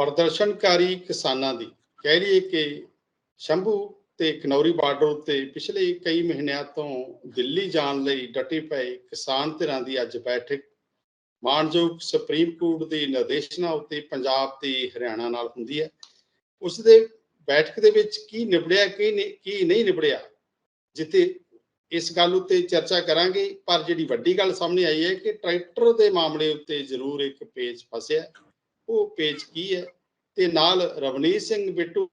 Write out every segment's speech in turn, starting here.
ਪ੍ਰਦਰਸ਼ਨਕਾਰੀ ਕਿਸਾਨਾਂ ਦੀ। ਕਹਿ ਲਈਏ ਕਿ ਸ਼ੰਭੂ ਤੇ ਕਨੌਰੀ ਬਾਰਡਰ ਉੱਤੇ ਪਿਛਲੇ ਕਈ ਮਹੀਨਿਆਂ ਤੋਂ ਦਿੱਲੀ ਜਾਣ ਲਈ ਡਟੇ ਪਏ ਕਿਸਾਨ ਧਿਰਾਂ ਦੀ ਅੱਜ ਬੈਠਕ। ਮਾਨਯੋਗ ਸੁਪਰੀਮ ਕੋਰਟ ਦੇ ਨਿਰਦੇਸ਼ਨਾਂ ਉੱਤੇ ਪੰਜਾਬ ਤੇ ਹਰਿਆਣਾ ਨਾਲ ਹੁੰਦੀ ਹੈ। ਉਸ ਦੇ ਬੈਠਕ ਦੇ ਵਿੱਚ ਕੀ ਨਿਬੜਿਆ, ਕੀ ਨਹੀਂ ਕੀ ਨਹੀਂ ਨਿਬੜਿਆ, ਜਿੱਥੇ ਇਸ ਗੱਲ ਉੱਤੇ ਚਰਚਾ ਕਰਾਂਗੇ। ਪਰ ਜਿਹੜੀ ਵੱਡੀ ਗੱਲ ਸਾਹਮਣੇ ਆਈ ਹੈ ਕਿ ਟਰੈਕਟਰ ਦੇ ਮਾਮਲੇ ਉੱਤੇ ਜ਼ਰੂਰ ਇੱਕ ਪੇਚ ਫਸਿਆ। ਉਹ ਪੇਜ ਕੀ ਹੈ? ਤੇ ਨਾਲ ਰਵਨੀਤ ਸਿੰਘ ਬਿੱਟੂ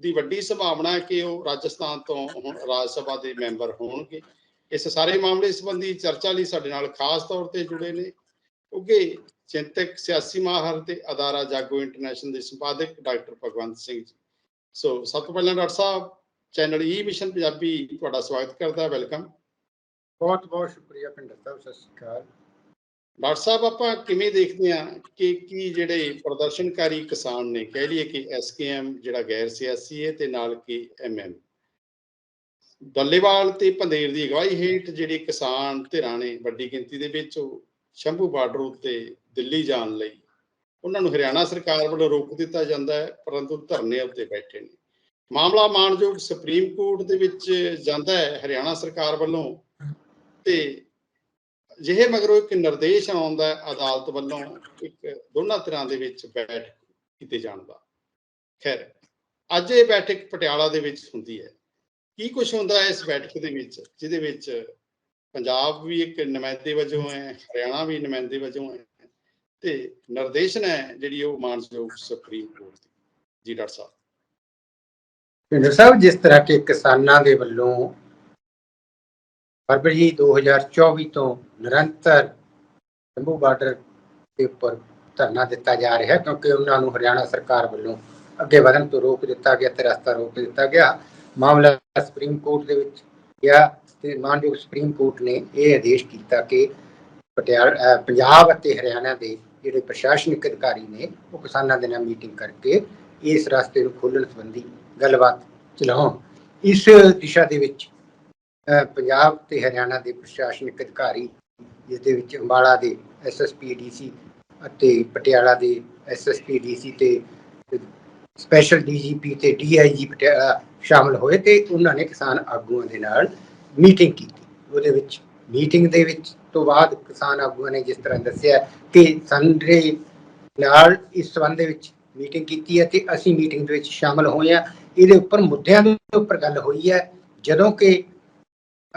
ਦੀ ਵੱਡੀ ਸੰਭਾਵਨਾ ਹੈ ਕਿ ਉਹ ਰਾਜਸਥਾਨ ਤੋਂ ਹੁਣ ਰਾਜ ਸਭਾ ਦੇ ਮੈਂਬਰ ਹੋਣਗੇ। ਇਸ ਸਾਰੇ ਮਾਮਲੇ ਸੰਬੰਧੀ ਚਰਚਾ ਲਈ ਸਾਡੇ ਨਾਲ ਖਾਸ ਤੌਰ ਤੇ ਜੁੜੇ ਨੇ। ਕਿਉਂਕਿ ਚਿੰਤਕ ਸਿਆਸੀ ਮਾਹਰ ਤੇ ਅਦਾਰਾ ਜਾਗੋ ਇੰਟਰਨੈਸ਼ਨਲ ਦੇ ਸੰਪਾਦਕ ਡਾਕਟਰ ਭਗਵੰਤ ਸਿੰਘ ਜੀ। ਸੋ ਸਭ ਤੋਂ ਪਹਿਲਾਂ ਡਾਕਟਰ ਸਾਹਿਬ, ਚੈਨਲ ਈ ਮਿਸ਼ਨ ਪੰਜਾਬੀ ਤੁਹਾਡਾ ਸਵਾਗਤ ਕਰਦਾ ਵੈਲਕਮ। ਬਹੁਤ ਬਹੁਤ ਸ਼ੁਕਰੀਆ ਪਿੰਡਰ ਸਾਹਿਬ, ਸਤਿ ਸ਼੍ਰੀ ਅਕਾਲ। ਡਾਕਟਰ ਸਾਹਿਬ, ਆਪਾਂ ਕਿਵੇਂ ਦੇਖਦੇ ਹਾਂ ਕਿ ਕੀ ਜਿਹੜੇ ਪ੍ਰਦਰਸ਼ਨਕਾਰੀ ਕਿਸਾਨ ਨੇ, ਕਹਿ ਲਈਏ ਕਿ ਐਸਕੇਐਮ ਜਿਹੜਾ ਗੈਰ ਸਿਆਸੀ ਹੈ ਤੇ ਨਾਲ ਕਿ ਐਮਐਮ ਡੱਲੇਵਾਲ ਤੇ ਪੰਦੇਰ ਦੀ ਅਗਵਾਈ ਹੇਠ ਜਿਹੜੇ ਕਿਸਾਨ ਧਿਰਾਂ ਨੇ ਵੱਡੀ ਗਿਣਤੀ ਦੇ ਵਿੱਚ ਸ਼ੰਭੂ ਬਾਰਡਰ ਉੱਤੇ ਦਿੱਲੀ ਜਾਣ ਲਈ, ਉਹਨਾਂ ਨੂੰ ਹਰਿਆਣਾ ਸਰਕਾਰ ਵੱਲੋਂ ਰੋਕ ਦਿੱਤਾ ਜਾਂਦਾ ਹੈ, ਪਰੰਤੂ ਧਰਨੇ ਉੱਤੇ ਬੈਠੇ ਨੇ। ਮਾਮਲਾ ਮਾਨਯੋਗ ਸੁਪਰੀਮ ਕੋਰਟ ਦੇ ਵਿੱਚ ਜਾਂਦਾ ਹੈ, ਹਰਿਆਣਾ ਸਰਕਾਰ ਵੱਲੋਂ ਤੇ ਜਿਹੇ ਮਗਰੋਂ ਇੱਕ ਨਿਰਦੇਸ਼ ਆਉਂਦਾ ਹੈ ਅਦਾਲਤ ਵੱਲੋਂ ਇੱਕ ਦੋਨਾਂ ਤਰ੍ਹਾਂ ਦੇ ਵਿੱਚ ਬੈਠ ਕੀਤੇ ਜਾਣ ਦਾ। ਖੈਰ, ਅੱਜ ਇਹ ਬੈਠਕ ਪਟਿਆਲਾ ਦੇ ਵਿੱਚ ਹੁੰਦੀ ਹੈ। ਕੀ ਕੁਝ ਹੁੰਦਾ ਹੈ ਇਸ ਬੈਠਕ ਦੇ ਵਿੱਚ, ਜਿਹਦੇ ਵਿੱਚ ਪੰਜਾਬ ਵੀ ਇੱਕ ਨੁਮਾਇੰਦੇ ਵਜੋਂ ਹੈ, ਹਰਿਆਣਾ ਵੀ ਨੁਮਾਇੰਦੇ ਵਜੋਂ ਹੈ ਤੇ ਨਿਰਦੇਸ਼ਨ ਹੈ ਜਿਹੜੀ ਉਹ ਮਾਨਯੋਗ ਸੁਪਰੀਮ ਕੋਰਟ ਦੀ। ਜੀ ਡਾਕਟਰ ਸਾਹਿਬ। ਪਿੰਡਰ ਸਾਹਿਬ, ਜਿਸ ਤਰ੍ਹਾਂ ਕਿ ਕਿਸਾਨਾਂ ਦੇ ਵੱਲੋਂ ਫਰਵਰੀ 2024 ਤੋਂ ਨਿਰੰਤਰ ਸ਼ੰਭੂ ਬਾਰਡਰ ਦੇ ਉੱਪਰ ਧਰਨਾ ਦਿੱਤਾ ਜਾ ਰਿਹਾ ਕਿਉਂਕਿ ਉਹਨਾਂ ਨੂੰ ਹਰਿਆਣਾ ਸਰਕਾਰ ਵੱਲੋਂ ਅੱਗੇ ਵਧਣ ਤੋਂ ਰੋਕ ਦਿੱਤਾ ਗਿਆ ਤੇ ਰਸਤਾ ਰੋਕ ਦਿੱਤਾ ਗਿਆ। ਮਾਮਲਾ ਸੁਪਰੀਮ ਕੋਰਟ ਦੇ ਵਿੱਚ ਗਿਆ ਤੇ ਮਾਨਯੋਗ ਸੁਪਰੀਮ ਕੋਰਟ ਨੇ ਇਹ ਆਦੇਸ਼ ਕੀਤਾ ਕਿ ਪਟਿਆਲਾ ਪੰਜਾਬ ਅਤੇ ਹਰਿਆਣਾ ਦੇ ਜਿਹੜੇ ਪ੍ਰਸ਼ਾਸਨਿਕ ਅਧਿਕਾਰੀ ਨੇ, ਉਹ ਕਿਸਾਨਾਂ ਦੇ ਨਾਲ ਮੀਟਿੰਗ ਕਰਕੇ ਇਸ ਰਸਤੇ ਨੂੰ ਖੋਲਣ ਸੰਬੰਧੀ ਗੱਲਬਾਤ ਚਲਾਉਣ। ਇਸ ਦਿਸ਼ਾ ਦੇ ਵਿੱਚ ਪੰਜਾਬ ਤੇ ਹਰਿਆਣਾ ਦੇ ਪ੍ਰਸ਼ਾਸਨਿਕ ਅਧਿਕਾਰੀ ਜਿਸ ਦੇ ਵਿੱਚ ਅੰਬਾਲਾ ਦੇ ਐਸਐਸਪੀ ਡੀਸੀ ਅਤੇ ਪਟਿਆਲਾ ਦੇ ਐਸਐਸਪੀ ਡੀਸੀ ਤੇ ਸਪੈਸ਼ਲ ਡੀਜੀਪੀ ਤੇ ਡੀਆਈਜੀ ਪਟਿਆਲਾ ਸ਼ਾਮਲ ਹੋਏ ਤੇ ਉਹਨਾਂ ਨੇ ਕਿਸਾਨ ਆਗੂਆਂ ਦੇ ਨਾਲ ਮੀਟਿੰਗ ਕੀਤੀ। ਉਹਦੇ ਵਿੱਚ ਮੀਟਿੰਗ ਦੇ ਵਿੱਚ ਤੋਂ ਬਾਅਦ ਕਿਸਾਨ ਆਗੂਆਂ ਨੇ ਜਿਸ ਤਰ੍ਹਾਂ ਦੱਸਿਆ ਕਿ ਸੰਡੇ ਨਾਲ ਇਸ ਸੰਬੰਧ ਦੇ ਵਿੱਚ ਮੀਟਿੰਗ ਕੀਤੀ ਹੈ ਤੇ ਅਸੀਂ ਮੀਟਿੰਗ ਦੇ ਵਿੱਚ ਸ਼ਾਮਲ ਹੋਏ ਹਾਂ। ਇਹਦੇ ਉੱਪਰ ਮੁੱਦਿਆਂ ਦੇ ਉੱਪਰ ਗੱਲ ਹੋਈ ਹੈ। ਜਦੋਂ ਕਿ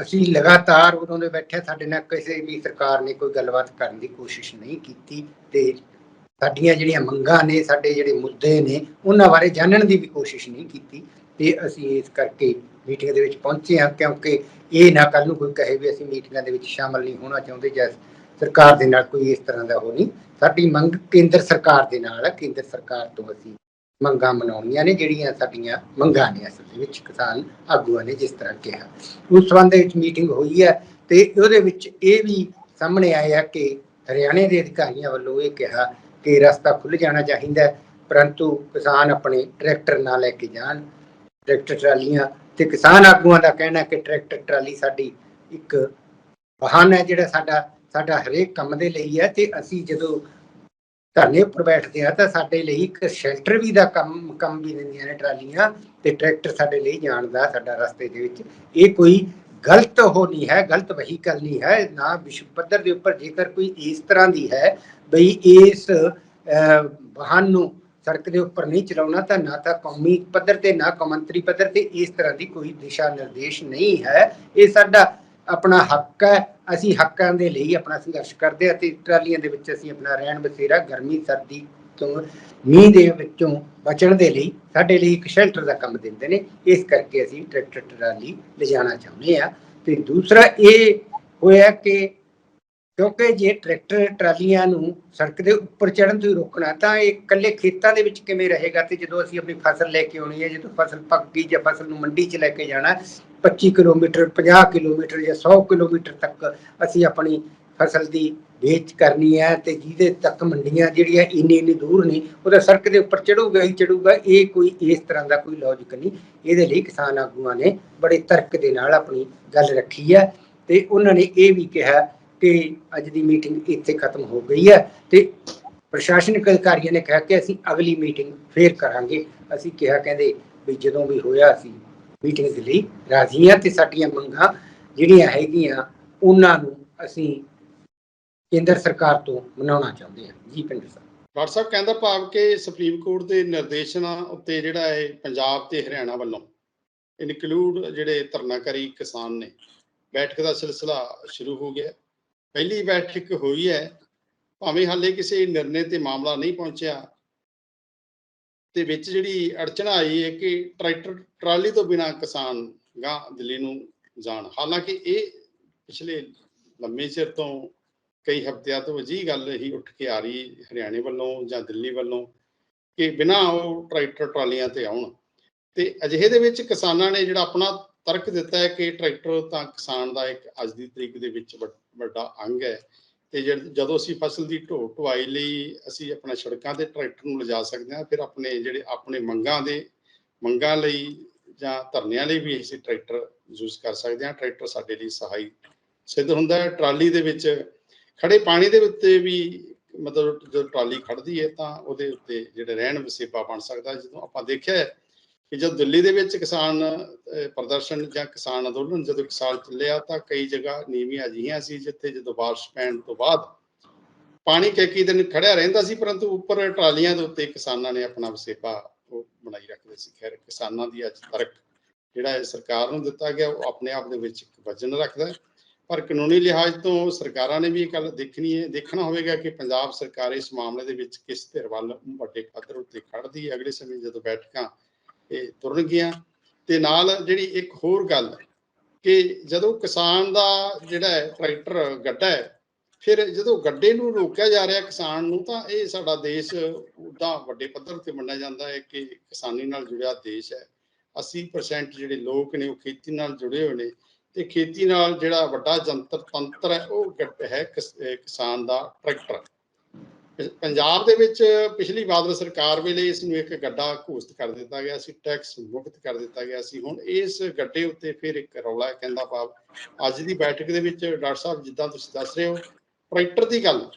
ਅਸੀਂ ਲਗਾਤਾਰ ਉਦੋਂ ਦੇ ਬੈਠੇ ਸਾਡੇ ਨਾਲ ਕਿਸੇ ਵੀ ਸਰਕਾਰ ਨੇ ਕੋਈ ਗੱਲਬਾਤ ਕਰਨ ਦੀ ਕੋਸ਼ਿਸ਼ ਨਹੀਂ ਕੀਤੀ ਤੇ ਸਾਡੀਆਂ ਜਿਹੜੀਆਂ ਮੰਗਾਂ ਨੇ, ਸਾਡੇ ਜਿਹੜੇ ਮੁੱਦੇ ਨੇ, ਉਹਨਾਂ ਬਾਰੇ ਜਾਣਨ ਦੀ ਵੀ ਕੋਸ਼ਿਸ਼ ਨਹੀਂ ਕੀਤੀ ਤੇ ਅਸੀਂ ਇਸ ਕਰਕੇ ਮੀਟਿੰਗ ਦੇ ਵਿੱਚ ਪਹੁੰਚੇ ਹਾਂ ਕਿਉਂਕਿ ਇਹ ਨਾ ਕੱਲ ਨੂੰ ਕੋਈ ਕਹੇ ਵੀ ਅਸੀਂ ਮੀਟਿੰਗਾਂ ਦੇ ਵਿੱਚ ਸ਼ਾਮਲ ਨਹੀਂ ਹੋਣਾ ਚਾਹੁੰਦੇ ਜਾਂ ਸਰਕਾਰ ਦੇ ਨਾਲ ਕੋਈ ਇਸ ਤਰ੍ਹਾਂ ਦਾ ਹੋ ਨਹੀਂ। ਸਾਡੀ ਮੰਗ ਕੇਂਦਰ ਸਰਕਾਰ ਦੇ ਨਾਲ ਹੈ ਕੇਂਦਰ ਸਰਕਾਰ ਤੋਂ ਅਸੀਂ ਮੰਗਾਂ ਮਨਾਉਣੀਆਂ ਨੇ, ਜਿਹੜੀਆਂ ਸਾਡੀਆਂ ਮੰਗਾਂ ਨੇ ਅਸਲ ਦੇ ਵਿੱਚ, ਕਿਸਾਨ ਆਗੂਆਂ ਨੇ ਜਿਸ ਤਰ੍ਹਾਂ ਕਿਹਾ। ਉਸ ਸੰਬੰਧ ਵਿੱਚ ਮੀਟਿੰਗ ਹੋਈ ਹੈ ਤੇ ਉਹਦੇ ਵਿੱਚ ਇਹ ਵੀ ਸਾਹਮਣੇ ਆਇਆ ਕਿ ਹਰਿਆਣੇ ਦੇ ਅਧਿਕਾਰੀਆਂ ਵੱਲੋਂ ਇਹ ਕਿਹਾ ਕਿ ਰਸਤਾ ਖੁੱਲ ਜਾਣਾ ਚਾਹੀਦਾ ਹੈ, ਪਰੰਤੂ ਕਿਸਾਨ ਆਪਣੇ ਟਰੈਕਟਰ ਨਾ ਲੈ ਕੇ ਜਾਣ, ਟਰੈਕਟਰ ਟਰਾਲੀਆਂ ਤੇ ਕਿਸਾਨ ਆਗੂਆਂ ਦਾ ਕਹਿਣਾ ਕਿ ਟਰੈਕਟਰ ਟਰਾਲੀ ਸਾਡੀ ਇੱਕ ਵਾਹਨ ਹੈ ਜਿਹੜਾ ਸਾਡਾ ਸਾਡਾ ਹਰੇਕ ਕੰਮ ਦੇ ਲਈ ਹੈ ਤੇ ਅਸੀਂ ਜਦੋਂ ਧਰਨੇ ਉੱਪਰ ਬੈਠਦੇ ਆ ਤਾਂ ਸਾਡੇ ਲਈ ਇੱਕ ਸ਼ੈਲਟਰ ਵੀ ਦਾ ਕੰਮ ਕੰਮ ਵੀ ਦਿੰਦੀਆਂ ਨੇ ਟਰਾਲੀਆਂ ਤੇ ਟਰੈਕਟਰ ਸਾਡੇ ਲਈ ਜਾਣ ਦਾ ਸਾਡਾ ਰਸਤੇ ਦੇ ਵਿੱਚ। ਇਹ ਕੋਈ ਗਲਤ ਹੋ ਨਹੀਂ ਹੈ, ਗਲਤ ਵਹੀਕਲ ਨਹੀਂ ਹੈ, ਨਾ ਵਿਸ਼ਵ ਪੱਧਰ ਦੇ ਉੱਪਰ ਜੇਕਰ ਕੋਈ ਇਸ ਤਰ੍ਹਾਂ ਦੀ ਹੈ ਬਈ ਇਸ ਵਾਹਨ ਨੂੰ ਸੜਕ ਦੇ ਉੱਪਰ ਨਹੀਂ ਚਲਾਉਣਾ ਤਾਂ ਨਾ ਤਾਂ ਕੌਮੀ ਪੱਧਰ ਤੇ, ਨਾ ਕੌਮਾਂਤਰੀ ਪੱਧਰ ਤੇ ਇਸ ਤਰ੍ਹਾਂ ਦੀ ਕੋਈ ਦਿਸ਼ਾ ਨਿਰਦੇਸ਼ ਨਹੀਂ ਹੈ। ਇਹ ਸਾਡਾ ਆਪਣਾ ਹੱਕ ਹੈ, ਅਸੀਂ ਹੱਕਾਂ ਦੇ ਲਈ ਆਪਣਾ ਸੰਘਰਸ਼ ਕਰਦੇ ਅਤੇ ਟਰਾਲੀਆਂ ਦੇ ਵਿੱਚ ਅਸੀਂ ਆਪਣਾ ਰਹਿਣ ਬਸੇਰਾ ਗਰਮੀ, ਸਰਦੀ ਤੋਂ ਮੀਂਹ ਦੇ ਵਿੱਚੋਂ ਬਚਣ ਦੇ ਲਈ ਸਾਡੇ ਲਈ ਇੱਕ ਸ਼ੈਲਟਰ ਦਾ ਕੰਮ ਦਿੰਦੇ ਨੇ। ਇਸ ਕਰਕੇ ਅਸੀਂ ਟਰੈਕਟਰ, ਟਰਾਲੀ ਲਿਜਾਣਾ ਚਾਹੁੰਦੇ ਆ ਤੇ ਦੂਸਰਾ ਇਹ ਹੋਇਆ ਕਿ ਕਿਉਂਕਿ ਜੇ ਟਰੈਕਟਰ, ਟਰਾਲੀਆਂ ਨੂੰ ਸੜਕ ਦੇ ਉੱਪਰ ਚੜਨ ਤੋਂ ਰੋਕਣਾ, ਤਾਂ ਇਹ ਇਕੱਲੇ ਖੇਤਾਂ ਦੇ ਵਿੱਚ ਕਿਵੇਂ ਰਹੇਗਾ ਤੇ ਜਦੋਂ ਅਸੀਂ ਆਪਣੀ ਫਸਲ ਲੈ ਕੇ ਆਉਣੀ ਹੈ, ਜਦੋਂ ਫਸਲ ਪੱਕ ਗਈ ਜਾਂ ਫਸਲ ਨੂੰ ਮੰਡੀ 'ਚ ਲੈ ਕੇ ਜਾਣਾ 25 ਕਿਲੋਮੀਟਰ 50 ਕਿਲੋਮੀਟਰ ਜਾਂ 100 ਕਿਲੋਮੀਟਰ ਤੱਕ ਅਸੀਂ ਆਪਣੀ ਫਸਲ ਦੀ ਵੇਚ ਕਰਨੀ ਹੈ ਤੇ ਜਿਹਦੇ ਤੱਕ ਮੰਡੀਆਂ ਜਿਹੜੀਆਂ ਇੰਨੀ ਇੰਨੀ ਦੂਰ ਨੇ, ਉਹਦਾ ਸੜਕ ਦੇ ਉੱਪਰ ਚੜੂਗਾ ਹੀ ਚੜੂਗਾ, ਇਹ ਕੋਈ ਇਸ ਤਰ੍ਹਾਂ ਦਾ ਕੋਈ ਲੌਜੀਕ ਨਹੀਂ। ਇਹਦੇ ਲਈ ਕਿਸਾਨ ਆਗੂਆਂ ਨੇ ਬੜੇ ਤਰਕ ਦੇ ਨਾਲ ਆਪਣੀ ਗੱਲ ਰੱਖੀ ਹੈ ਤੇ ਉਹਨਾਂ ਨੇ ਇਹ ਵੀ ਕਿਹਾ ਕਿ ਅੱਜ ਦੀ ਮੀਟਿੰਗ ਇੱਥੇ ਖਤਮ ਹੋ ਗਈ ਹੈ ਤੇ ਪ੍ਰਸ਼ਾਸਨਿਕ ਅਧਿਕਾਰੀਆਂ ਨੇ ਕਿਹਾ ਕਿ ਅਸੀਂ ਅਗਲੀ ਮੀਟਿੰਗ ਫੇਰ ਕਰਾਂਗੇ। ਅਸੀਂ ਕਿਹਾ ਕਹਿੰਦੇ ਵੀ ਜਦੋਂ ਵੀ ਹੋਇਆ ਅਸੀਂ ਮੀਟਿੰਗ ਦੇ ਲਈ ਰਾਜ਼ੀ ਹਾਂ ਤੇ ਸਾਡੀਆਂ ਮੰਗਾਂ ਜਿਹੜੀਆਂ ਹੈਗੀਆਂ, ਉਹਨਾਂ ਨੂੰ ਅਸੀਂ ਕੇਂਦਰ ਸਰਕਾਰ ਤੋਂ ਮਨਾਉਣਾ ਚਾਹੁੰਦੇ ਹਾਂ। ਜੀ, ਪਿੰਡ ਸਾਹਿਬ। ਡਾਕਟਰ ਸਾਹਿਬ, ਕਹਿੰਦਾ ਭਾਵ ਕਿ ਸੁਪਰੀਮ ਕੋਰਟ ਦੇ ਨਿਰਦੇਸ਼ਾਂ ਉੱਤੇ ਜਿਹੜਾ ਹੈ ਪੰਜਾਬ ਤੇ ਹਰਿਆਣਾ ਵੱਲੋਂ ਇਨਕਲੂਡ ਜਿਹੜੇ ਧਰਨਾਕਾਰੀ ਕਿਸਾਨ ਨੇ, ਬੈਠਕ ਦਾ ਸਿਲਸਿਲਾ ਸ਼ੁਰੂ ਹੋ ਗਿਆ। ਪਹਿਲੀ ਬੈਠਕ ਹੋਈ ਹੈ, ਭਾਵੇਂ ਹਾਲੇ ਕਿਸੇ ਨਿਰਣੇ ਤੇ ਮਾਮਲਾ ਨਹੀਂ ਪਹੁੰਚਿਆ ਤੇ ਵਿੱਚ ਜਿਹੜੀ ਅੜਚਣ ਆਈ ਹੈ ਕਿ ਟਰੈਕਟਰ ਟਰਾਲੀ ਤੋਂ ਬਿਨਾ ਕਿਸਾਨ ਗਾਂ ਦਿੱਲੀ ਨੂੰ ਜਾਣ। ਹਾਲਾਂਕਿ ਇਹ ਪਿਛਲੇ ਲੰਮੇ ਚਿਰ ਤੋਂ ਕਈ ਹਫ਼ਤਿਆਂ ਤੋਂ ਅਜਿਹੀ ਗੱਲ ਹੀ ਉੱਠ ਕੇ ਆ ਰਹੀ ਹਰਿਆਣੇ ਵੱਲੋਂ ਜਾਂ ਦਿੱਲੀ ਵੱਲੋਂ, ਕਿ ਬਿਨਾਂ ਉਹ ਟਰੈਕਟਰ ਟਰਾਲੀਆਂ ਤੇ ਆਉਣ। ਤੇ ਅਜਿਹੇ ਦੇ ਵਿੱਚ ਕਿਸਾਨਾਂ ਨੇ ਜਿਹੜਾ ਆਪਣਾ ਤਰਕ ਦਿੱਤਾ ਹੈ ਕਿ ਟਰੈਕਟਰ ਤਾਂ ਕਿਸਾਨ ਦਾ ਇੱਕ ਅੱਜ ਦੀ ਤਰੀਕ ਦੇ ਵਿੱਚ ਵੱਡਾ ਅੰਗ ਹੈ। ਤੇ ਜਦੋਂ ਅਸੀਂ ਫਸਲ ਦੀ ਢੋ, ਢੁਆਈ ਲਈ ਅਸੀਂ ਆਪਣਾ ਸੜਕਾਂ ਤੇ ਟਰੈਕਟਰ ਨੂੰ ਲਿਜਾ ਸਕਦੇ ਹਾਂ, ਫਿਰ ਆਪਣੇ ਜਿਹੜੇ ਆਪਣੇ ਮੰਗਾਂ ਦੇ, ਮੰਗਾਂ ਲਈ ਜਾਂ ਧਰਨਿਆਂ ਲਈ ਵੀ ਅਸੀਂ ਟਰੈਕਟਰ ਯੂਜ਼ ਕਰ ਸਕਦੇ ਹਾਂ। ਟਰੈਕਟਰ ਸਾਡੇ ਲਈ ਸਹਾਈ ਸਿੱਧ ਹੁੰਦਾ ਹੈ। ਟਰਾਲੀ ਦੇ ਵਿੱਚ ਖੜੇ ਪਾਣੀ ਦੇ ਉੱਤੇ ਵੀ ਮਤਲਬ ਜਦੋਂ ਟਰਾਲੀ ਖੜਦੀ ਹੈ ਤਾਂ ਉਹਦੇ ਉੱਤੇ ਜਿਹੜੇ ਰਹਿਣ ਵਸੇਬਾ ਬਣ ਸਕਦਾ ਜਦੋਂ ਆਪਾਂ ਦੇਖਿਆ ਕਿ ਜਦ ਦਿੱਲੀ ਦੇ ਵਿੱਚ ਕਿਸਾਨ ਪ੍ਰਦਰਸ਼ਨ ਜਾਂ ਕਿਸਾਨ ਅੰਦੋਲਨ ਜਦੋਂ ਇੱਕ ਸਾਲ ਚੱਲਿਆ ਤਾਂ ਕਈ ਜਗ੍ਹਾ ਨੀਵੀਆਂ ਅਜਿਹੀਆਂ ਸੀ, ਜਿੱਥੇ ਜਦੋਂ ਬਾਰਿਸ਼ ਪੈਣ ਤੋਂ ਬਾਅਦ ਪਾਣੀ ਕਈ ਦਿਨ ਖੜਿਆ ਰਹਿੰਦਾ ਸੀ, ਪਰੰਤੂ ਉੱਪਰ ਟਰਾਲੀਆਂ ਦੇ ਉੱਤੇ ਕਿਸਾਨਾਂ ਨੇ ਆਪਣਾ ਵਸੇਬਾ ਬਣਾਈ ਰੱਖਦੇ ਸੀ। ਖੈਰ, ਕਿਸਾਨਾਂ ਦੀ ਅੱਜ ਤਰਕ ਜਿਹੜਾ ਹੈ ਸਰਕਾਰ ਨੂੰ ਦਿੱਤਾ ਗਿਆ, ਉਹ ਆਪਣੇ ਆਪ ਦੇ ਵਿੱਚ ਇੱਕ ਵਜਨ ਰੱਖਦਾ ਪਰ ਕਾਨੂੰਨੀ ਲਿਹਾਜ਼ ਤੋਂ ਸਰਕਾਰਾਂ ਨੇ ਵੀ ਇਹ ਗੱਲ ਦੇਖਣੀ ਹੈ, ਦੇਖਣਾ ਹੋਵੇਗਾ ਕਿ ਪੰਜਾਬ ਸਰਕਾਰ ਇਸ ਮਾਮਲੇ ਦੇ ਵਿੱਚ ਕਿਸ ਧਿਰ ਵੱਲ ਵੱਡੇ ਪੱਧਰ ਉੱਤੇ ਖੜਦੀ ਹੈ। ਅਗਲੇ ਸਮੇਂ ਜਦੋਂ ਬੈਠਕਾਂ ਇਹ ਤੁਰਨਗੀਆਂ ਤੇ ਨਾਲ ਜਿਹੜੀ ਇੱਕ ਹੋਰ ਗੱਲ ਕਿ ਜਦੋਂ ਕਿਸਾਨ ਦਾ ਜਿਹੜਾ ਹੈ ਟਰੈਕਟਰ ਗੱਡਾ ਹੈ, ਫਿਰ ਜਦੋਂ ਗੱਡੇ ਨੂੰ ਰੋਕਿਆ ਜਾ ਰਿਹਾ ਕਿਸਾਨ ਨੂੰ, ਤਾਂ ਇਹ ਸਾਡਾ ਦੇਸ਼ ਉਦਾਂ ਵੱਡੇ ਪੱਧਰ ਤੇ ਮੰਨਿਆ ਜਾਂਦਾ ਹੈ ਕਿ ਕਿਸਾਨੀ ਨਾਲ ਜੁੜਿਆ ਦੇਸ਼ ਹੈ। 80% ਜਿਹੜੇ ਲੋਕ ਨੇ ਉਹ ਖੇਤੀ ਨਾਲ ਜੁੜੇ ਹੋਏ ਨੇ ਤੇ ਖੇਤੀ ਨਾਲ ਜਿਹੜਾ ਵੱਡਾ ਜੰਤਰ ਤੰਤਰ ਹੈ, ਉਹ ਗੱਡ, ਹੈ ਕਿਸਾਨ ਦਾ ਟਰੈਕਟਰ। ਪੰਜਾਬ ਦੇ ਵਿੱਚ ਪਿਛਲੀ ਬਾਦਲ ਸਰਕਾਰ ਵੇਲੇ ਇਸ ਨੂੰ ਇੱਕ ਗੱਡਾ ਘੋਸ਼ਿਤ ਕਰ ਦਿੱਤਾ ਗਿਆ ਸੀ ਟੈਕਸ ਮੁਕਤ ਕਰ ਦਿੱਤਾ ਗਿਆ ਸੀ। ਹੁਣ ਇਸ ਗੱਡੇ ਉੱਤੇ ਫਿਰ ਇੱਕ ਰੌਲਾ ਕਹਿੰਦਾ ਭਾਵ ਅੱਜ ਦੀ ਬੈਠਕ ਦੇ ਵਿੱਚ ਡਾਕਟਰ ਸਾਹਿਬ ਜਿੱਦਾਂ ਤੁਸੀਂ ਦੱਸ ਰਹੇ ਹੋ, ਟਰੈਕਟਰ ਦੀ ਗੱਲ,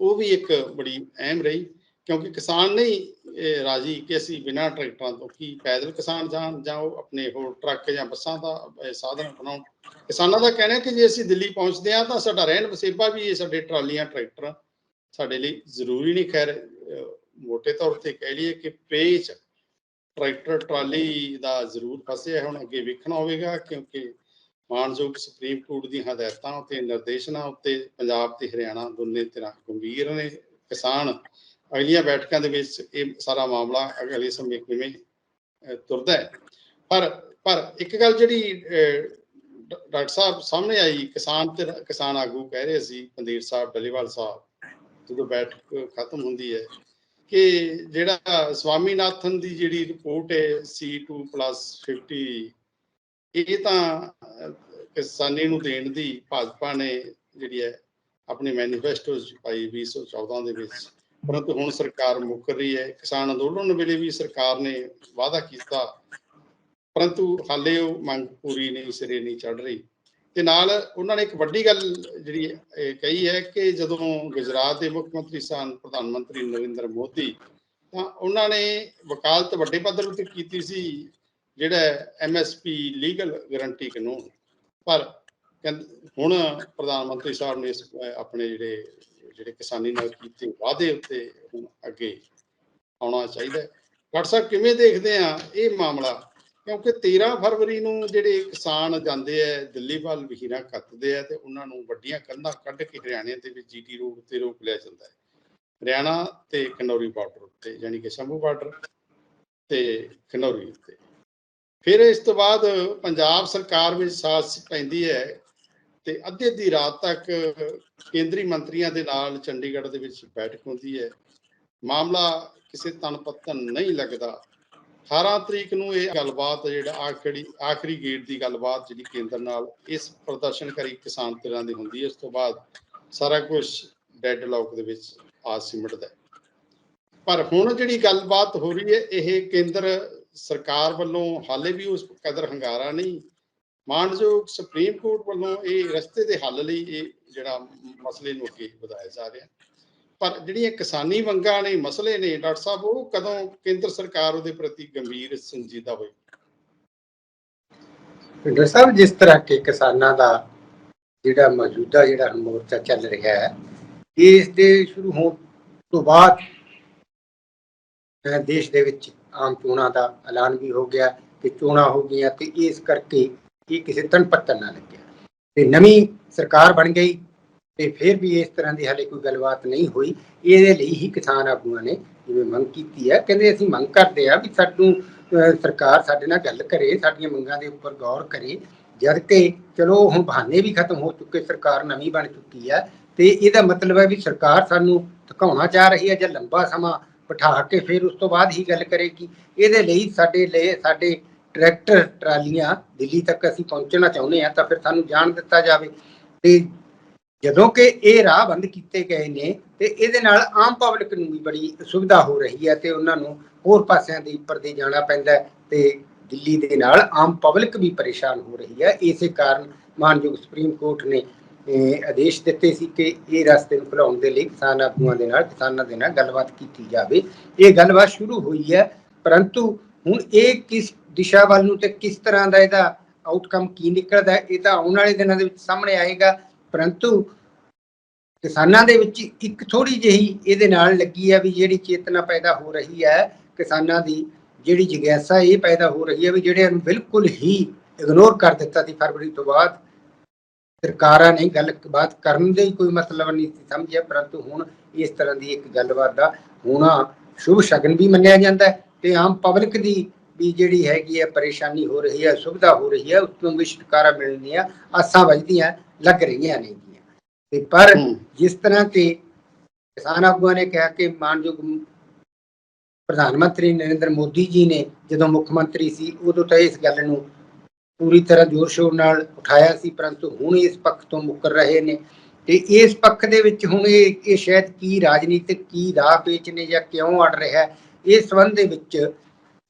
ਉਹ ਵੀ ਇੱਕ ਬੜੀ ਅਹਿਮ ਰਹੀ, ਕਿਉਂਕਿ ਕਿਸਾਨ ਨਹੀਂ ਰਾਜੀ ਕਿ ਅਸੀਂ ਬਿਨਾਂ ਟਰੈਕਟਰਾਂ ਤੋਂ ਕੀ ਪੈਦਲ ਕਿਸਾਨ ਜਾਣ, ਜਾਂ ਉਹ ਆਪਣੇ ਹੋਰ ਟਰੱਕ ਜਾਂ ਬੱਸਾਂ ਦਾ ਸਾਧਨ ਬਣਾਉਣ ਕਿਸਾਨਾਂ ਦਾ ਕਹਿਣਾ ਕਿ ਜੇ ਅਸੀਂ ਦਿੱਲੀ ਪਹੁੰਚਦੇ ਹਾਂ ਤਾਂ ਸਾਡਾ ਰਹਿਣ ਵਸੇਬਾ ਵੀ ਇਹ ਸਾਡੇ ਟਰਾਲੀਆਂ, ਟਰੈਕਟਰ ਸਾਡੇ ਲਈ ਜ਼ਰੂਰੀ ਨਹੀਂ ਖੈਰ ਅਹ, ਮੋٹے ਤੌਰ ਤੇ ਕਹਿ ਲਈਏ ਕਿ ਪੇਚ ਟਰੈਕਟਰ ਟਰਾਲੀ ਦਾ ਜ਼ਰੂਰ ਫਸਿਆ ਹੁਣ ਅੱਗੇ ਵੇਖਣਾ ਹੋਵੇਗਾ ਕਿਉਂਕਿ ਮਾਨਯੋਗ ਸੁਪਰੀਮ ਕੋਰਟ ਦੀਆਂ ਹਦਾਇਤਾਂ ਉੱਤੇ ਨਿਰਦੇਸ਼ਨਾਂ ਉੱਤੇ ਪੰਜਾਬ ਤੇ ਹਰਿਆਣਾ ਦੋਨੇ ਤਰ੍ਹਾਂ ਗੰਭੀਰ ਨੇ। ਕਿਸਾਨ ਅਗਲੀਆਂ ਬੈਠਕਾਂ ਦੇ ਵਿੱਚ ਇਹ ਸਾਰਾ ਮਾਮਲਾ ਅਗਲੇ ਸਮੇਂ ਕਿਵੇਂ ਤੁਰਦਾ ਹੈ। ਪਰ ਪਰ ਇੱਕ ਗੱਲ ਜਿਹੜੀ ਅਹ, ਡਾਕਟਰ ਸਾਹਿਬ ਸਾਹਮਣੇ ਆਈ ਕਿਸਾਨ ਤੇ ਕਿਸਾਨ ਆਗੂ ਕਹਿ ਰਹੇ ਸੀ ਪੰਦੀਰ ਸਾਹਿਬ ਡਲੀਵਾਲ ਸਾਹਿਬ ਜਦੋਂ ਬੈਠਕ ਖਤਮ ਹੁੰਦੀ ਹੈ ਕਿ ਜਿਹੜਾ ਸਵਾਮੀਨਾਥਨ ਦੀ ਜਿਹੜੀ ਰਿਪੋਰਟ ਹੈ C2+50 ਇਹ ਤਾਂ ਕਿਸਾਨੀ ਨੂੰ ਦੇਣ ਦੀ ਭਾਜਪਾ ਨੇ ਜਿਹੜੀ ਹੈ ਆਪਣੀ ਮੈਨੀਫੈਸਟੋ 'ਚ ਪਾਈ 2014 ਦੇ ਵਿੱਚ। ਪਰੰਤੂ ਹੁਣ ਸਰਕਾਰ ਮੁੱਕਰ ਰਹੀ ਹੈ, ਕਿਸਾਨ ਅੰਦੋਲਨ ਵੇਲੇ ਵੀ ਸਰਕਾਰ ਨੇ ਵਾਅਦਾ ਕੀਤਾ। ਪਰੰਤੂ ਹਾਲੇ ਉਹ ਮੰਗ ਪੂਰੀ ਨਹੀਂ, ਸਿਰੇ ਨਹੀਂ ਚੜ ਰਹੀ। ਤੇ ਨਾਲ ਉਹਨਾਂ ਨੇ ਇੱਕ ਵੱਡੀ ਗੱਲ ਜਿਹੜੀ ਕਹੀ ਹੈ ਕਿ ਜਦੋਂ ਗੁਜਰਾਤ ਦੇ ਮੁੱਖ ਮੰਤਰੀ ਸਨ ਪ੍ਰਧਾਨ ਮੰਤਰੀ ਨਰਿੰਦਰ ਮੋਦੀ ਤਾਂ ਉਹਨਾਂ ਨੇ ਵਕਾਲਤ ਵੱਡੇ ਪੱਧਰ ਉੱਤੇ ਕੀਤੀ ਸੀ ਜਿਹੜਾ ਐਮਐਸਪੀ ਲੀਗਲ ਗਾਰੰਟੀ ਕਾਨੂੰਨ। ਪਰ ਕਹਿੰਦੇ ਹੁਣ ਪ੍ਰਧਾਨ ਮੰਤਰੀ ਸਾਹਿਬ ਨੇ ਇਸ, ਆਪਣੇ ਜਿਹੜੇ ਜਿਹੜੇ ਕਿਸਾਨੀ ਨਾਲ ਕੀਤੇ ਵਾਅਦੇ ਉੱਤੇ ਹੁਣ ਅੱਗੇ ਆਉਣਾ ਚਾਹੀਦਾ ਡਾਕਟਰ ਸਾਹਿਬ ਕਿਵੇਂ ਦੇਖਦੇ ਆ ਇਹ ਮਾਮਲਾ? ਕਿਉਂਕਿ 13 ਫਰਵਰੀ ਨੂੰ ਜਿਹੜੇ ਕਿਸਾਨ ਜਾਂਦੇ ਆ, ਦਿੱਲੀ ਵੱਲ ਵਹੀਰਾਂ ਕੱਤਦੇ ਆ ਤੇ ਉਹਨਾਂ ਨੂੰ ਵੱਡੀਆਂ ਕੰਧਾਂ ਕੱਢ ਕੇ ਹਰਿਆਣੇ ਦੇ ਵਿੱਚ ਜੀਟੀ ਰੋਡ ਤੇ ਰੋਕ ਲਿਆ ਜਾਂਦਾ ਹੈ। ਹਰਿਆਣਾ ਤੇ ਖਨੌਰੀ ਬਾਰਡਰ ਉੱਤੇ ਯਾਨੀ ਕਿ ਸ਼ੰਭੂ ਬਾਰਡਰ ਤੇ ਖਨੌਰੀ ਉੱਤੇ। ਫਿਰ ਇਸ ਤੋਂ ਬਾਅਦ ਪੰਜਾਬ ਸਰਕਾਰ ਵਿੱਚ ਸਾਥ ਪੈਂਦੀ ਹੈ ਤੇ ਅੱਧੇ ਦੀ ਰਾਤ ਤੱਕ ਕੇਂਦਰੀ ਮੰਤਰੀਆਂ ਦੇ ਨਾਲ ਚੰਡੀਗੜ੍ਹ ਦੇ ਵਿੱਚ ਬੈਠਕ ਹੁੰਦੀ ਹੈ। ਮਾਮਲਾ ਕਿਸੇ ਤਨ ਪੱਤਨ ਨਹੀਂ ਲੱਗਦਾ। 18 ਤਰੀਕ ਨੂੰ ਇਹ ਗੱਲਬਾਤ ਜਿਹੜਾ ਆਖਰੀ ਆਖਰੀ ਗੇਟ ਦੀ ਗੱਲਬਾਤ ਜਿਹੜੀ ਕੇਂਦਰ ਨਾਲ ਇਸ ਪ੍ਰਦਰਸ਼ਨਕਾਰੀ ਕਿਸਾਨ ਧਿਰਾਂ ਦੀ ਹੁੰਦੀ ਹੈ, ਉਸ ਤੋਂ ਬਾਅਦ ਸਾਰਾ ਕੁਝ ਡੈਡ ਲੌਕ ਦੇ ਵਿੱਚ ਆ ਸਿਮਟਦਾ ਹੈ। ਪਰ ਹੁਣ ਜਿਹੜੀ ਗੱਲਬਾਤ ਹੋ ਰਹੀ ਹੈ, ਇਹ ਕੇਂਦਰ ਸਰਕਾਰ ਵੱਲੋਂ ਹਾਲੇ ਵੀ ਉਸ ਕਦਰ ਹੰਗਾਰਾ ਨਹੀਂ, ਮਾਨਯੋਗ ਸੁਪਰੀਮ ਕੋਰਟ ਵੱਲੋਂ ਇਹ ਰਸਤੇ ਦੇ ਹੱਲ ਲਈ ਇਹ ਜਿਹੜਾ ਮਸਲੇ ਨੂੰ ਅੱਗੇ ਵਧਾਇਆ ਜਾ ਰਿਹਾ ਪਰ ਜਿਹੜੀਆਂ ਕਿਸਾਨੀ ਮੰਗਾਂ ਨੇ, ਮਸਲੇ ਨੇ, ਡਾਕਟਰ ਸਾਹਿਬ, ਉਹ ਕਦੋਂ ਕੇਂਦਰ ਸਰਕਾਰ ਉਹਦੇ ਪ੍ਰਤੀ ਗੰਭੀਰ ਸੰਜੀਦਾ ਹੋਈ? ਡਾਕਟਰ ਸਾਹਿਬ, ਜਿਸ ਤਰ੍ਹਾਂ ਕਿ ਕਿਸਾਨਾਂ ਦਾ ਜਿਹੜਾ ਮੌਜੂਦਾ ਜਿਹੜਾ ਮੋਰਚਾ ਚੱਲ ਰਿਹਾ ਹੈ ਇਸ ਦੇ ਸ਼ੁਰੂ ਹੋਣ ਤੋਂ ਬਾਅਦ ਦੇਸ਼ ਦੇ ਵਿੱਚ ਆਮ ਚੋਣਾਂ ਦਾ ਐਲਾਨ ਵੀ ਹੋ ਗਿਆ ਕਿ ਚੋਣਾਂ ਹੋ ਗਈਆਂ ਤੇ ਇਸ ਕਰਕੇ ਇਹ ਕਿਸੇ ਤਨ ਪੱਤਨ ਨਾ ਲੱਗਿਆ। ਤੇ ਨਵੀਂ ਸਰਕਾਰ ਬਣ ਗਈ ਤੇ ਫਿਰ ਵੀ ਇਸ ਤਰ੍ਹਾਂ ਦੀ ਹਾਲੇ ਕੋਈ ਗੱਲਬਾਤ ਨਹੀਂ ਹੋਈ। ਇਹਦੇ ਲਈ ਹੀ ਕਿਸਾਨ ਆਗੂਆਂ ਨੇ ਜਿਵੇਂ ਮੰਗ ਕੀਤੀ ਹੈ, ਕਹਿੰਦੇ ਅਸੀਂ ਮੰਗ ਕਰਦੇ ਆ ਵੀ ਸਾਨੂੰ ਸਰਕਾਰ ਸਾਡੇ ਨਾਲ ਗੱਲ ਕਰੇ, ਸਾਡੀਆਂ ਮੰਗਾਂ ਦੇ ਉੱਪਰ ਗੌਰ ਕਰੇ। ਜਦ ਕਿ ਚਲੋ ਹੁਣ ਬਹਾਨੇ ਵੀ ਖਤਮ ਹੋ ਚੁੱਕੇ, ਸਰਕਾਰ ਨਵੀਂ ਬਣ ਚੁੱਕੀ ਹੈ ਤੇ ਇਹਦਾ ਮਤਲਬ ਹੈ ਵੀ ਸਰਕਾਰ ਸਾਨੂੰ ਧਕਾਉਣਾ ਚਾਹ ਰਹੀ ਹੈ ਜਾਂ ਲੰਬਾ ਸਮਾਂ ਬਿਠਾ ਕੇ ਫਿਰ ਉਸ ਤੋਂ ਬਾਅਦ ਹੀ ਗੱਲ ਕਰੇਗੀ। ਇਹਦੇ ਲਈ ਸਾਡੇ ਲਈ, ਸਾਡੇ ਟਰੈਕਟਰ, ਟਰਾਲੀਆਂ ਦਿੱਲੀ ਤੱਕ ਅਸੀਂ ਪਹੁੰਚਣਾ ਚਾਹੁੰਦੇ ਆ ਤਾਂ ਫਿਰ ਸਾਨੂੰ ਜਾਣ ਦਿੱਤਾ ਜਾਵੇ। ਤੇ ਜਦੋਂ ਕਿ ਇਹ ਰਾਹ ਬੰਦ ਕੀਤੇ ਗਏ ਨੇ ਤੇ ਇਹਦੇ ਨਾਲ ਆਮ ਪਬਲਿਕ ਨੂੰ ਵੀ ਬੜੀ ਸੁਵਿਧਾ ਹੋ ਰਹੀ ਹੈ ਤੇ ਉਹਨਾਂ ਨੂੰ ਹੋਰ ਪਾਸਿਆਂ ਦੇ ਉੱਪਰ ਦੀ ਜਾਣਾ ਪੈਂਦਾ ਤੇ ਦਿੱਲੀ ਦੇ ਨਾਲ ਆਮ ਪਬਲਿਕ ਵੀ ਪਰੇਸ਼ਾਨ ਹੋ ਰਹੀ ਹੈ। ਇਸੇ ਕਾਰਨ ਮਾਨਯੋਗ ਸੁਪਰੀਮ ਕੋਰਟ ਨੇ ਆਦੇਸ਼ ਦਿੱਤੇ ਸੀ ਕਿ ਇਹ ਰਸਤੇ ਨੂੰ ਖੁਲਾਉਣ ਦੇ ਲਈ ਕਿਸਾਨ ਆਗੂਆਂ ਦੇ ਨਾਲ, ਕਿਸਾਨਾਂ ਦੇ ਨਾਲ ਗੱਲਬਾਤ ਕੀਤੀ ਜਾਵੇ। ਇਹ ਗੱਲਬਾਤ ਸ਼ੁਰੂ ਹੋਈ ਹੈ, ਪਰੰਤੂ ਹੁਣ ਇਹ ਕਿਸ ਦਿਸ਼ਾ ਵੱਲ ਨੂੰ ਤੇ ਕਿਸ ਤਰ੍ਹਾਂ ਦਾ ਇਹਦਾ ਆਊਟਕਮ ਕੀ ਨਿਕਲਦਾ ਇਹ ਤਾਂ ਆਉਣ ਵਾਲੇ ਦਿਨਾਂ ਦੇ ਵਿੱਚ ਸਾਹਮਣੇ ਆਏਗਾ। ਪਰੰਤੂ ਕਿਸਾਨਾਂ ਦੇ ਵਿੱਚ ਇੱਕ ਥੋੜੀ ਜਿਹੀ ਇਹਦੇ ਨਾਲ ਲੱਗੀ ਹੈ ਵੀ ਜਿਹੜੀ ਚੇਤਨਾ ਪੈਦਾ ਹੋ ਰਹੀ ਹੈ ਕਿਸਾਨਾਂ ਦੀ, ਜਿਹੜੀ ਜਿਗਿਆਸਾ ਇਹ ਪੈਦਾ ਹੋ ਰਹੀ ਹੈ ਵੀ ਜਿਹੜੇ ਨੂੰ ਬਿਲਕੁਲ ਹੀ ਇਗਨੋਰ ਕਰ ਦਿੱਤਾ ਸੀ ਫਰਵਰੀ ਤੋਂ ਬਾਅਦ। ਸਰਕਾਰਾਂ ਨੇ ਗੱਲਬਾਤ ਕਰਨ ਦੇ ਕੋਈ ਮਤਲਬ ਨਹੀਂ ਸੀ ਸਮਝਿਆ, ਪਰੰਤੂ ਹੁਣ ਇਸ ਤਰ੍ਹਾਂ ਦੀ ਇੱਕ ਗੱਲਬਾਤ ਦਾ ਹੋਣਾ ਸ਼ੁਭ ਸ਼ਗਨ ਵੀ ਮੰਨਿਆ ਜਾਂਦਾ ਹੈ ਤੇ ਆਮ ਪਬਲਿਕ ਦੀ ਵੀ ਜਿਹੜੀ ਹੈਗੀ ਹੈ ਪਰੇਸ਼ਾਨੀ ਹੋ ਰਹੀ ਹੈ, ਸੁਵਿਧਾ ਹੋ ਰਹੀ ਹੈ, ਉਸ ਤੋਂ ਵੀ ਛੁਟਕਾਰਾ ਮਿਲਣ ਦੀਆਂ ਆਸਾਂ ਵੱਜਦੀਆਂ ਲੱਗ ਰਹੀਆਂ ਨੇ ਤੇ ਪਰ ਜਿਸ ਤਰ੍ਹਾਂ ਕਿ ਕਿਸਾਨ ਆਗੂਆਂ ਨੇ ਕਿਹਾ ਕਿ ਮਾਨਯੋਗ ਪ੍ਰਧਾਨ ਮੰਤਰੀ ਨਰਿੰਦਰ ਮੋਦੀ ਜੀ ਨੇ ਜਦੋਂ ਮੁੱਖ ਮੰਤਰੀ ਸੀ ਉਦੋਂ ਤਾਂ ਇਸ ਗੱਲ ਨੂੰ ਪੂਰੀ ਤਰ੍ਹਾਂ ਜ਼ੋਰ ਸ਼ੋਰ ਨਾਲ ਉਠਾਇਆ ਸੀ ਪਰੰਤੂ ਹੁਣ ਇਸ ਪੱਖ ਤੋਂ ਮੁੱਕਰ ਰਹੇ ਨੇ। ਤੇ ਇਸ ਪੱਖ ਦੇ ਵਿੱਚ ਹੁਣ ਇਹ ਇਹ ਸ਼ਾਇਦ ਕੀ ਰਾਜਨੀਤਿਕ ਕੀ ਰਾਹ ਪੇਚ ਨੇ ਜਾਂ ਕਿਉਂ ਅੜ ਰਿਹਾ ਇਸ ਸੰਬੰਧ ਦੇ ਵਿੱਚ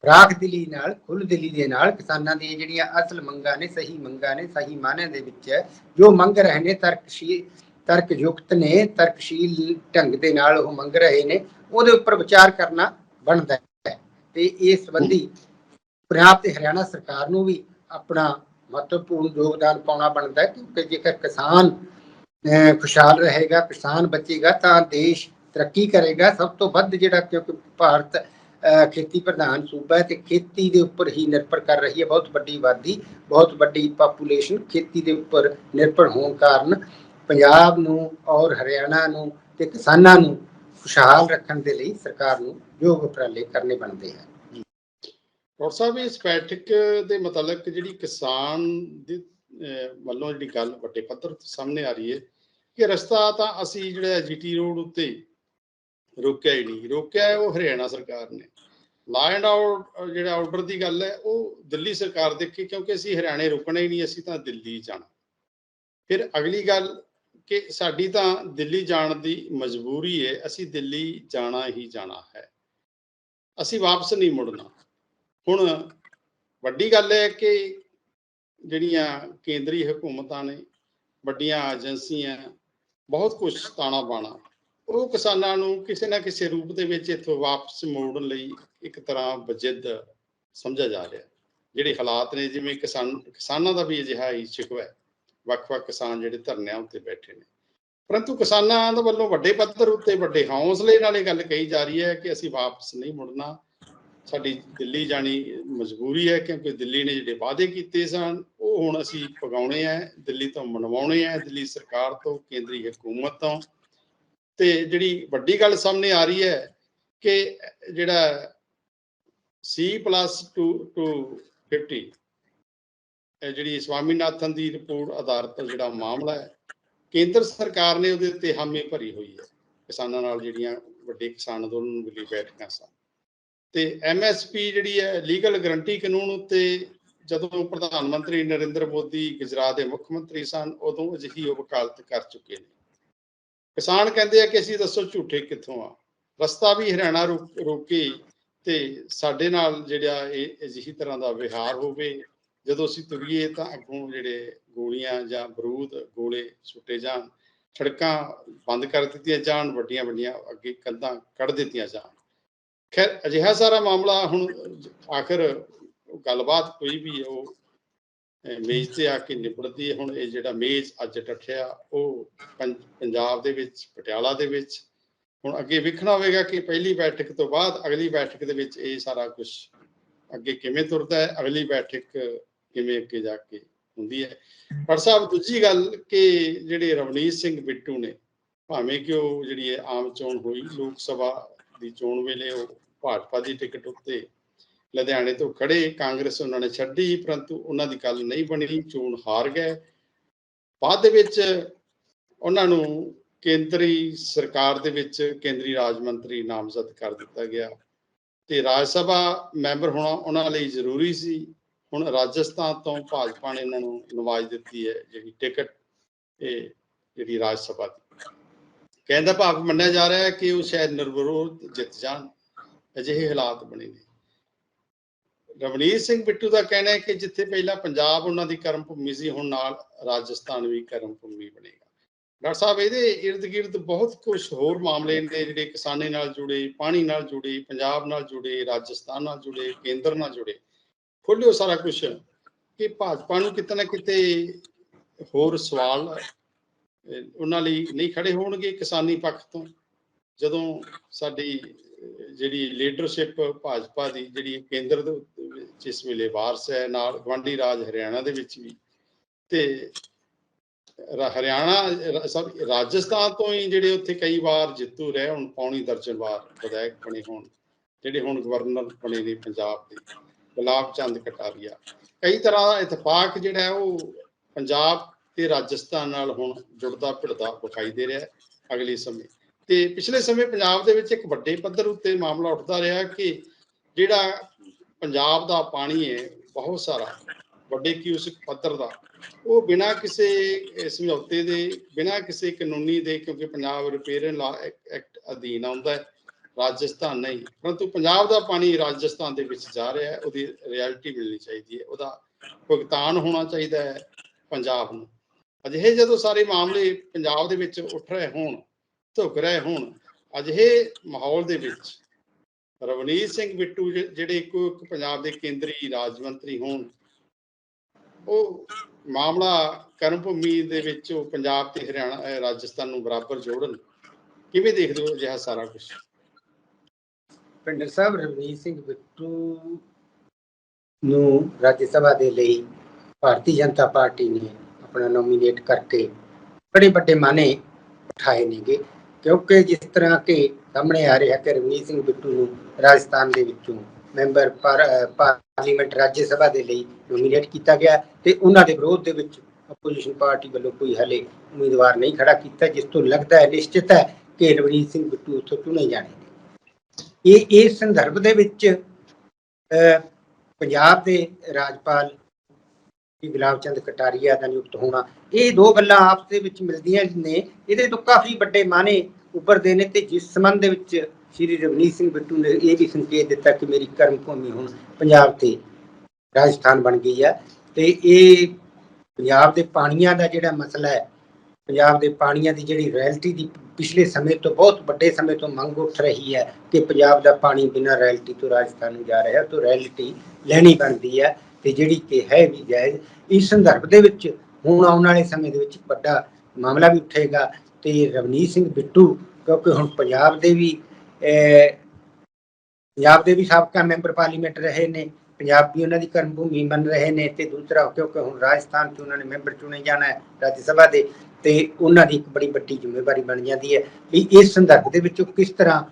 ਰਾਖ ਦਿਲੀ ਨਾਲ ਖੁੱਲ ਦੇ ਨਾਲ ਕਿਸਾਨਾਂ ਦੀਆਂ ਜਿਹੜੀਆਂ ਅਸਲ ਮੰਗਾਂ ਨੇ, ਸਹੀ ਮੰਗਾਂ ਨੇ, ਸਹੀ ਮਾਇਨੇ ਦੇ ਵਿੱਚ ਜੋ ਮੰਗ ਰਹੇ ਨੇ ਤਰਕਸ਼ੀਲ ਤਰਕਯੁਕਤ ਨੇ, ਤਰਕਸ਼ੀਲ ਢੰਗ ਦੇ ਨਾਲ ਉਹ ਮੰਗ ਰਹੇ ਨੇ, ਉਹਦੇ ਉੱਪਰ ਵਿਚਾਰ ਕਰਨਾ ਬਣਦਾ ਹੈ। ਤੇ ਇਸ ਸੰਬੰਧੀ ਪੰਜਾਬ ਤੇ ਹਰਿਆਣਾ ਸਰਕਾਰ ਨੂੰ ਵੀ ਆਪਣਾ ਮਹੱਤਵਪੂਰਨ ਯੋਗਦਾਨ ਪਾਉਣਾ ਬਣਦਾ ਹੈ, ਕਿਉਂਕਿ ਜੇਕਰ ਕਿਸਾਨ ਖੁਸ਼ਹਾਲ ਰਹੇਗਾ, ਕਿਸਾਨ ਬਚੇਗਾ, ਤਾਂ ਦੇਸ਼ ਤਰੱਕੀ ਕਰੇਗਾ। ਸਭ ਤੋਂ ਵੱਧ ਜਿਹੜਾ ਕਿਉਂਕਿ ਭਾਰਤ ਖੇਤੀ ਪ੍ਰਧਾਨ ਸੂਬਾ ਹੈ ਤੇ ਖੇਤੀ ਦੇ ਉੱਪਰ ਹੀ ਨਿਰਭਰ ਕਰ ਰਹੀ ਹੈ, ਬਹੁਤ ਵੱਡੀ ਆਬਾਦੀ, ਬਹੁਤ ਵੱਡੀ ਪਾਪੂਲੇਸ਼ਨ ਖੇਤੀ ਦੇ ਉੱਪਰ ਨਿਰਭਰ ਹੋਣ ਕਾਰਨ ਪੰਜਾਬ ਨੂੰ ਔਰ ਹਰਿਆਣਾ ਨੂੰ ਤੇ ਕਿਸਾਨਾਂ ਨੂੰ ਖੁਸ਼ਹਾਲ ਰੱਖਣ ਦੇ ਲਈ ਸਰਕਾਰ ਨੂੰ ਯੋਗ ਉਪਰਾਲੇ ਕਰਨੇ ਬਣਦੇ ਹਨ। ਡਾਕਟਰ ਸਾਹਿਬ, ਇਸ ਬੈਠਕ ਦੇ ਮੁਤਲਕ ਜਿਹੜੀ ਕਿਸਾਨ ਦੀ ਵੱਲੋਂ ਜਿਹੜੀ ਗੱਲ ਵੱਡੇ ਪੱਧਰ ਤੇ ਸਾਹਮਣੇ ਆ ਰਹੀ ਹੈ ਕਿ ਰਸਤਾ ਤਾਂ ਅਸੀਂ ਜਿਹੜਾ ਜੀਟੀ ਰੋਡ ਉੱਤੇ ਰੋਕਿਆ ਹੀ ਨਹੀਂ। ਰੋਕਿਆ ਉਹ ਹਰਿਆਣਾ ਸਰਕਾਰ ਨੇ। ਲਾ ਐਂਡ ਆਊਟ ਜਿਹੜਾ ਆਰਡਰ ਦੀ ਗੱਲ ਹੈ, ਉਹ ਦਿੱਲੀ ਸਰਕਾਰ ਦੇਖੇ, ਕਿਉਂਕਿ ਅਸੀਂ ਹਰਿਆਣੇ ਰੁਕਣਾ ਹੀ ਨਹੀਂ, ਅਸੀਂ ਤਾਂ ਦਿੱਲੀ ਜਾਣਾ। ਫਿਰ ਅਗਲੀ ਗੱਲ ਕਿ ਸਾਡੀ ਤਾਂ ਦਿੱਲੀ ਜਾਣ ਦੀ ਮਜਬੂਰੀ ਹੈ, ਅਸੀਂ ਦਿੱਲੀ ਜਾਣਾ ਹੀ ਜਾਣਾ ਹੈ। ਅਸੀਂ ਵਾਪਸ ਨਹੀਂ ਮੁੜਨਾ। ਹੁਣ ਵੱਡੀ ਗੱਲ ਹੈ ਕਿ ਜਿਹੜੀਆਂ ਕੇਂਦਰੀ ਹਕੂਮਤਾਂ ਨੇ, ਵੱਡੀਆਂ ਏਜੰਸੀਆਂ, ਬਹੁਤ ਕੁਝ ਤਾਣਾ ਬਾਣਾ ਉਹ ਕਿਸਾਨਾਂ ਨੂੰ ਕਿਸੇ ਨਾ ਕਿਸੇ ਰੂਪ ਦੇ ਵਿੱਚ ਇੱਥੋਂ ਵਾਪਸ ਮੋੜਨ ਲਈ ਇੱਕ ਤਰ੍ਹਾਂ ਵਜਿੱਦ ਸਮਝਿਆ ਜਾ ਰਿਹਾ। ਜਿਹੜੇ ਹਾਲਾਤ ਨੇ, ਜਿਵੇਂ ਕਿਸਾਨ, ਕਿਸਾਨਾਂ ਦਾ ਵੀ ਅਜਿਹਾ ਹੀ ਸ਼ਿਕਵਾ ਹੈ। ਵੱਖ-ਵੱਖ ਕਿਸਾਨ ਜਿਹੜੇ ਧਰਨਿਆਂ ਉੱਤੇ ਬੈਠੇ ਨੇ। ਪਰੰਤੂ ਕਿਸਾਨਾਂ ਦੇ ਵੱਲੋਂ ਵੱਡੇ ਪੱਧਰ ਉੱਤੇ, ਵੱਡੇ ਹੌਸਲੇ ਨਾਲ ਇਹ ਗੱਲ ਕਹੀ ਜਾ ਰਹੀ ਹੈ ਕਿ ਅਸੀਂ ਵਾਪਸ ਨਹੀਂ ਮੁੜਨਾ। ਸਾਡੀ ਦਿੱਲੀ ਜਾਣੀ ਮਜਬੂਰੀ ਹੈ, ਕਿਉਂਕਿ ਦਿੱਲੀ ਨੇ ਜਿਹੜੇ ਵਾਅਦੇ ਕੀਤੇ ਸਨ, ਉਹ ਹੁਣ ਅਸੀਂ ਪਗਾਉਣੇ ਆ, ਦਿੱਲੀ ਤੋਂ ਮਨਵਾਉਣੇ ਆ, ਦਿੱਲੀ ਸਰਕਾਰ ਤੋਂ, ਕੇਂਦਰੀ ਹਕੂਮਤ ਤੋਂ। ਤੇ ਜਿਹੜੀ ਵੱਡੀ ਗੱਲ ਸਾਹਮਣੇ ਆ ਰਹੀ ਹੈ ਕਿ ਜਿਹੜਾ C+2 to 50 ਇਹ ਜਿਹੜੀ ਸਵਾਮੀਨਾਥਨ ਦੀ ਰਿਪੋਰਟ ਆਧਾਰਿਤ ਜਿਹੜਾ ਮਾਮਲਾ ਹੈ, ਕੇਂਦਰ ਸਰਕਾਰ ਨੇ ਉਹਦੇ ਉੱਤੇ ਹਾਮੀ ਭਰੀ ਹੋਈ ਹੈ। ਕਿਸਾਨਾਂ ਨਾਲ ਜਿਹੜੀਆਂ ਵੱਡੇ ਕਿਸਾਨ ਅੰਦੋਲਨ ਨੂੰ ਬੈਠਕਾਂ ਸਨ। ਤੇ ਐਮਐਸਪੀ ਜਿਹੜੀ ਹੈ ਲੀਗਲ ਗਰੰਟੀ ਕਾਨੂੰਨ ਉੱਤੇ ਜਦੋਂ ਪ੍ਰਧਾਨ ਮੰਤਰੀ ਨਰਿੰਦਰ ਮੋਦੀ ਗੁਜਰਾਤ ਦੇ ਮੁੱਖ ਮੰਤਰੀ ਸਨ, ਉਦੋਂ ਅਜਿਹੀ ਉਹ ਵਕਾਲਤ ਕਰ ਚੁੱਕੇ ਨੇ। ਕਿਸਾਨ ਕਹਿੰਦੇ ਆ ਕਿ ਅਸੀਂ ਦੱਸੋ ਝੂਠੇ ਕਿੱਥੋਂ ਆ? ਰਸਤਾ ਵੀ ਹਰਿਆਣਾ ਰੋ- ਰੋਕੇ ਤੇ ਸਾਡੇ ਨਾਲ ਜਿਹੜਾ ਇਹ ਅਜਿਹੀ ਤਰ੍ਹਾਂ ਦਾ ਵਿਹਾਰ ਹੋਵੇ, ਜਦੋਂ ਅਸੀਂ ਤੁਰੀਏ ਤਾਂ ਅੱਗੋਂ ਜਿਹੜੇ ਗੋਲੀਆਂ ਜਾਂ ਬਰੂਦ ਗੋਲੇ ਸੁੱਟੇ ਜਾਣ, ਸੜਕਾਂ ਬੰਦ ਕਰ ਦਿੱਤੀਆਂ ਜਾਣ ਵੱਡੀਆਂ ਵੱਡੀਆਂ ਅੱਗੇ ਕੰਧਾਂ ਕੱਢ ਦਿੱਤੀਆਂ ਜਾਣ। ਖੈਰ, ਅਜਿਹਾ ਸਾਰਾ ਮਾਮਲਾ ਹੁਣ ਆਖਰ ਗੱਲਬਾਤ ਕੋਈ ਵੀ ਉਹ ਮੇਜ਼ ਤੇ ਆ ਕੇ ਨਿਬੜਦੀ ਹੈ। ਹੁਣ ਇਹ ਜਿਹੜਾ ਮੇਜ਼ ਅੱਜ ਟੱਠਿਆ, ਉਹ ਪੰ- ਪੰਜਾਬ ਦੇ ਵਿੱਚ, ਪਟਿਆਲਾ ਦੇ ਵਿੱਚ ਹੁਣ ਅੱਗੇ ਵੇਖਣਾ ਹੋਵੇਗਾ ਕਿ ਪਹਿਲੀ ਬੈਠਕ ਤੋਂ ਬਾਅਦ ਅਗਲੀ ਬੈਠਕ ਦੇ ਵਿੱਚ ਇਹ ਸਾਰਾ ਕੁਝ ਅੱਗੇ ਕਿਵੇਂ ਤੁਰਦਾ ਹੈ, ਅਗਲੀ ਬੈਠਕ ਕਿਵੇਂ ਅੱਗੇ ਜਾ ਕੇ ਹੁੰਦੀ ਹੈ। ਪਰ ਸਾਹਿਬ, ਦੂਜੀ ਗੱਲ ਕਿ ਜਿਹੜੇ ਰਵਨੀਤ ਸਿੰਘ ਬਿੱਟੂ ਨੇ, ਭਾਵੇਂ ਕਿ ਉਹ ਜਿਹੜੀ ਹੈ ਆਮ ਚੋਣ ਹੋਈ, ਲੋਕ ਸਭਾ ਦੀ ਚੋਣ ਵੇਲੇ ਉਹ ਭਾਜਪਾ ਦੀ ਟਿਕਟ ਉੱਤੇ ਲੁਧਿਆਣੇ ਤੋਂ ਖੜੇ ਕਾਂਗਰਸ ਉਹਨਾਂ ਨੇ ਛੱਡੀ, ਪਰੰਤੂ ਉਹਨਾਂ ਦੀ ਗੱਲ ਨਹੀਂ ਬਣੀ, ਚੋਣ ਹਾਰ ਗਏ। ਬਾਅਦ ਦੇ ਵਿੱਚ ਉਹਨਾਂ ਨੂੰ ਕੇਂਦਰੀ ਸਰਕਾਰ ਦੇ ਵਿੱਚ ਕੇਂਦਰੀ ਰਾਜ ਮੰਤਰੀ ਨਾਮਜ਼ਦ ਕਰ ਦਿੱਤਾ ਗਿਆ ਤੇ ਰਾਜ ਸਭਾ ਮੈਂਬਰ ਹੋਣਾ ਉਹਨਾਂ ਲਈ ਜ਼ਰੂਰੀ ਸੀ। ਹੁਣ ਰਾਜਸਥਾਨ ਤੋਂ ਭਾਜਪਾ ਨੇ ਇਹਨਾਂ ਨੂੰ ਨਵਾਜ ਦਿੱਤੀ ਹੈ ਜਿਹੜੀ ਟਿਕਟ ਇਹ ਜਿਹੜੀ ਰਾਜ ਸਭਾ ਦੀ। ਕਹਿੰਦਾ ਭਾਵ ਮੰਨਿਆ ਜਾ ਰਿਹਾ ਹੈ ਕਿ ਉਹ ਸ਼ਾਇਦ ਨਿਰਵਿਰੋਧ ਜਿੱਤ ਜਾਣ, ਅਜਿਹੇ ਹਾਲਾਤ ਬਣੇ ਨੇ। ਰਵਨੀਤ ਸਿੰਘ ਬਿੱਟੂ ਦਾ ਕਹਿਣਾ ਹੈ ਕਿ ਜਿੱਥੇ ਪਹਿਲਾਂ ਪੰਜਾਬ ਉਹਨਾਂ ਦੀ ਕਰਮ ਭੂਮੀ ਸੀ, ਹੁਣ ਨਾਲ ਰਾਜਸਥਾਨ ਵੀ ਕਰਮ ਭੂਮੀ ਬਣੇਗਾ। ਡਾਕਟਰ ਸਾਹਿਬ, ਇਹਦੇ ਇਰਦ ਗਿਰਦ ਬਹੁਤ ਕੁਝ ਹੋਰ ਮਾਮਲੇ ਨੇ ਜਿਹੜੇ ਕਿਸਾਨੀ ਨਾਲ ਜੁੜੇ, ਪਾਣੀ ਨਾਲ ਜੁੜੇ, ਪੰਜਾਬ ਨਾਲ ਜੁੜੇ, ਰਾਜਸਥਾਨ ਨਾਲ ਜੁੜੇ, ਕੇਂਦਰ ਨਾਲ ਜੁੜੇ। ਖੋਲਿਓ ਸਾਰਾ ਕੁਝ ਕਿ ਭਾਜਪਾ ਨੂੰ ਕਿਤੇ ਨਾ ਕਿਤੇ ਹੋਰ ਸਵਾਲ ਉਹਨਾਂ ਲਈ ਨਹੀਂ ਖੜੇ ਹੋਣਗੇ ਕਿਸਾਨੀ ਪੱਖ ਤੋਂ। ਜਦੋਂ ਸਾਡੀ ਜਿਹੜੀ ਲੀਡਰਸ਼ਿਪ ਭਾਜਪਾ ਦੀ, ਜਿਹੜੀ ਕੇਂਦਰ ਦੇ ਵਿੱਚ ਇਸ ਵੇਲੇ ਵਾਰਸ ਹੈ, ਨਾਲ ਗਵਾਂਢੀ ਰਾਜ ਹਰਿਆਣਾ ਦੇ ਵਿੱਚ ਵੀ, ਤੇ ਹਰਿਆਣਾ ਸਭ ਰਾਜਸਥਾਨ ਤੋਂ ਹੀ ਜਿਹੜੇ ਉੱਥੇ ਕਈ ਵਾਰ ਜਿੱਤੂ ਰਹੇ, ਹੁਣ ਪੌਣੀ ਦਰਜਨ ਵਾਰ ਵਿਧਾਇਕ ਬਣੇ ਹੋਣ, ਜਿਹੜੇ ਹੁਣ ਗਵਰਨਰ ਬਣੇ ਨੇ ਪੰਜਾਬ ਦੇ, ਗੁਲਾਬ ਚੰਦ ਕਟਾਰੀਆ। ਕਈ ਤਰ੍ਹਾਂ ਦਾ ਇਤਫਾਕ ਜਿਹੜਾ ਉਹ ਪੰਜਾਬ ਤੇ ਰਾਜਸਥਾਨ ਨਾਲ ਹੁਣ ਜੁੜਦਾ ਭਿੜਦਾ ਵਿਖਾਈ ਦੇ ਰਿਹਾ ਅਗਲੇ ਸਮੇਂ। ਤੇ ਪਿਛਲੇ ਸਮੇਂ ਪੰਜਾਬ ਦੇ ਵਿੱਚ ਇੱਕ ਵੱਡੇ ਪੱਧਰ ਉੱਤੇ ਮਾਮਲਾ ਉੱਠਦਾ ਰਿਹਾ ਕਿ ਜਿਹੜਾ ਪੰਜਾਬ ਦਾ ਪਾਣੀ ਹੈ, ਬਹੁਤ ਸਾਰਾ ਵੱਡੇ ਕਿਊਸਿਕ ਪੱਧਰ ਦਾ, ਉਹ ਬਿਨਾਂ ਕਿਸੇ ਸਮਝੌਤੇ ਦੇ, ਬਿਨਾਂ ਕਿਸੇ ਕਾਨੂੰਨੀ ਦੇ, ਕਿਉਂਕਿ ਪੰਜਾਬ ਰਿਪੇਅਰਨ ਲਾ ਐਕਟ ਅਧੀਨ ਆਉਂਦਾ ਹੈ, ਰਾਜਸਥਾਨ ਨਹੀਂ, ਪਰੰਤੂ ਪੰਜਾਬ ਦਾ ਪਾਣੀ ਰਾਜਸਥਾਨ ਦੇ ਵਿੱਚ ਜਾ ਰਿਹਾ ਹੈ, ਉਹਦੀ ਰਿਐਲਿਟੀ ਮਿਲਣੀ ਚਾਹੀਦੀ ਹੈ, ਉਹਦਾ ਭੁਗਤਾਨ ਹੋਣਾ ਚਾਹੀਦਾ ਹੈ, ਪੰਜਾਬ ਨੂੰ। ਅਜਿਹੇ ਜਦੋਂ ਸਾਰੇ ਮਾਮਲੇ ਪੰਜਾਬ ਦੇ ਵਿੱਚ ਉੱਠ ਰਹੇ ਹੋਣ, ਧੁੱਕ ਰਹੇ ਹੋਣ, ਅਜਿਹੇ ਮਾਹੌਲ ਦੇ ਵਿੱਚ ਰਵਨੀਤ ਸਿੰਘ ਬਿੱਟੂ ਜਿਹੜੇ ਇੱਕੋ, ਇੱਕ ਪੰਜਾਬ ਦੇ ਕੇਂਦਰੀ ਰਾਜ ਮੰਤਰੀ ਹੋਣ ਉਹ ਮਾਮਲਾ ਕਰਮ ਭੂਮੀ ਦੇ ਵਿੱਚ ਉਹ ਪੰਜਾਬ ਤੇ ਹਰਿਆਣਾ ਰਾਜਸਥਾਨ ਨੂੰ ਬਰਾਬਰ ਜੋੜਨ। ਕਿਵੇਂ ਦੇਖਦੇ ਹੋ ਅਜਿਹਾ ਸਾਰਾ ਕੁਝ ਪਿੰਡਰ ਸਾਹਿਬ ਰਵਨੀਤ ਸਿੰਘ ਬਿੱਟੂ ਨੂੰ ਰਾਜ ਸਭਾ ਦੇ ਲਈ ਭਾਰਤੀ ਜਨਤਾ ਪਾਰਟੀ ਨੇ ਆਪਣਾ ਨੋਮੀਨੇਟ ਕਰਕੇ ਬੜੇ ਵੱਡੇ ਮਾਨੇ ਉਠਾਏ ਨੇਗੇ। ਕਿਉਂਕਿ ਜਿਸ ਤਰ੍ਹਾਂ ਕਿ ਸਾਹਮਣੇ ਆ ਰਿਹਾ ਕਿ ਰਵਨੀਤ ਸਿੰਘ ਬਿੱਟੂ ਨੂੰ ਰਾਜਸਥਾਨ ਦੇ ਵਿੱਚੋਂ ਮੈਂਬਰ ਪਰ ਪਾਰਲੀਮੈਂਟ ਰਾਜ ਸਭਾ ਦੇ ਲਈ ਨੋਮੀਨੇਟ ਕੀਤਾ ਗਿਆ ਤੇ ਉਹਨਾਂ ਦੇ ਵਿਰੋਧ ਦੇ ਵਿੱਚ ਆਪੋਜੀਸ਼ਨ ਪਾਰਟੀ ਵੱਲੋਂ ਕੋਈ ਹਲੇ ਉਮੀਦਵਾਰ ਨਹੀਂ ਖੜਾ ਕੀਤਾ, ਜਿਸ ਤੋਂ ਲੱਗਦਾ ਹੈ, ਨਿਸ਼ਚਿਤ ਹੈ ਕਿ ਰਵਨੀਤ ਸਿੰਘ ਬਿੱਟੂ ਉੱਥੋਂ ਚੁਣੇ ਜਾਣਗੇ। ਇਹ ਇਸ ਸੰਦਰਭ ਦੇ ਵਿੱਚ ਪੰਜਾਬ ਦੇ ਰਾਜਪਾਲ ਵੀ ਗੁਲਾਬ ਚੰਦ ਕਟਾਰੀਆ ਦਾ ਨਿਯੁਕਤ ਹੋਣਾ, ਇਹ ਦੋ ਗੱਲਾਂ ਆਪਸ ਦੇ ਵਿੱਚ ਮਿਲਦੀਆਂ ਨੇ। ਇਹਦੇ ਤੋਂ ਕਾਫੀ ਵੱਡੇ ਮਾਨੇ ਉੱਭਰਦੇ ਨੇ ਤੇ ਜਿਸ ਸੰਬੰਧ ਦੇ ਵਿੱਚ ਸ਼੍ਰੀ ਰਵਨੀਤ ਸਿੰਘ ਬਿੱਟੂ ਨੇ ਇਹ ਵੀ ਸੰਕੇਤ ਦਿੱਤਾ ਕਿ ਮੇਰੀ ਕਰਮ ਭੂਮੀ ਹੁਣ ਪੰਜਾਬ ਤੇ ਰਾਜਸਥਾਨ ਬਣ ਗਈ ਹੈ ਤੇ ਇਹ ਪੰਜਾਬ ਦੇ ਪਾਣੀਆਂ ਦਾ ਜਿਹੜਾ ਮਸਲਾ ਹੈ, ਪੰਜਾਬ ਦੇ ਪਾਣੀਆਂ ਦੀ ਜਿਹੜੀ ਰਾਇਲਟੀ ਦੀ ਪਿਛਲੇ ਸਮੇਂ ਤੋਂ ਬਹੁਤ ਵੱਡੇ ਸਮੇਂ ਤੋਂ ਮੰਗ ਉੱਠ ਰਹੀ ਹੈ ਕਿ ਪੰਜਾਬ ਦਾ ਪਾਣੀ ਬਿਨਾਂ ਰਾਇਲਟੀ ਤੋਂ ਰਾਜਸਥਾਨ ਨੂੰ ਜਾ ਰਿਹਾ ਤੋਂ ਰਾਇਲਟੀ ਲੈਣੀ ਬਣਦੀ ਹੈ ਤੇ ਜਿਹੜੀ ਕਿ ਹੈ ਵੀ ਜਾਇਜ਼। ਇਸ ਸੰਦਰਭ ਦੇ ਵਿੱਚ ਹੁਣ ਆਉਣ ਵਾਲੇ ਸਮੇਂ ਦੇ ਵਿੱਚ ਵੱਡਾ ਮਾਮਲਾ ਵੀ ਉੱਠੇਗਾ ਤੇ ਰਵਨੀਤ ਸਿੰਘ ਬਿੱਟੂ ਕਿਉਂਕਿ ਹੁਣ ਪੰਜਾਬ ਦੇ ਵੀ ਪੰਜਾਬ ਦੇ ਵੀ ਸਾਬਕਾ ਮੈਂਬਰ ਪਾਰਲੀਮੈਂਟ ਰਹੇ ਨੇ ਪੰਜਾਬ ਵੀ ਉਹਨਾਂ ਦੀ ਕਰਮ ਭੂਮੀ ਬਣ ਰਹੇ ਨੇ ਤੇ ਦੂਸਰਾ ਕਿਉਂਕਿ ਹੁਣ ਰਾਜਸਥਾਨ 'ਚ ਉਹਨਾਂ ਨੇ ਮੈਂਬਰ ਚੁਣੇ ਜਾਣਾ ਹੈ ਰਾਜ ਸਭਾ ਦੇ ਤੇ ਉਹਨਾਂ ਦੀ ਇੱਕ ਬੜੀ ਵੱਡੀ ਜ਼ਿੰਮੇਵਾਰੀ ਬਣ ਜਾਂਦੀ ਹੈ ਵੀ ਇਸ ਸੰਦਰਭ ਦੇ ਵਿੱਚ ਕਿਸ ਤਰ੍ਹਾਂ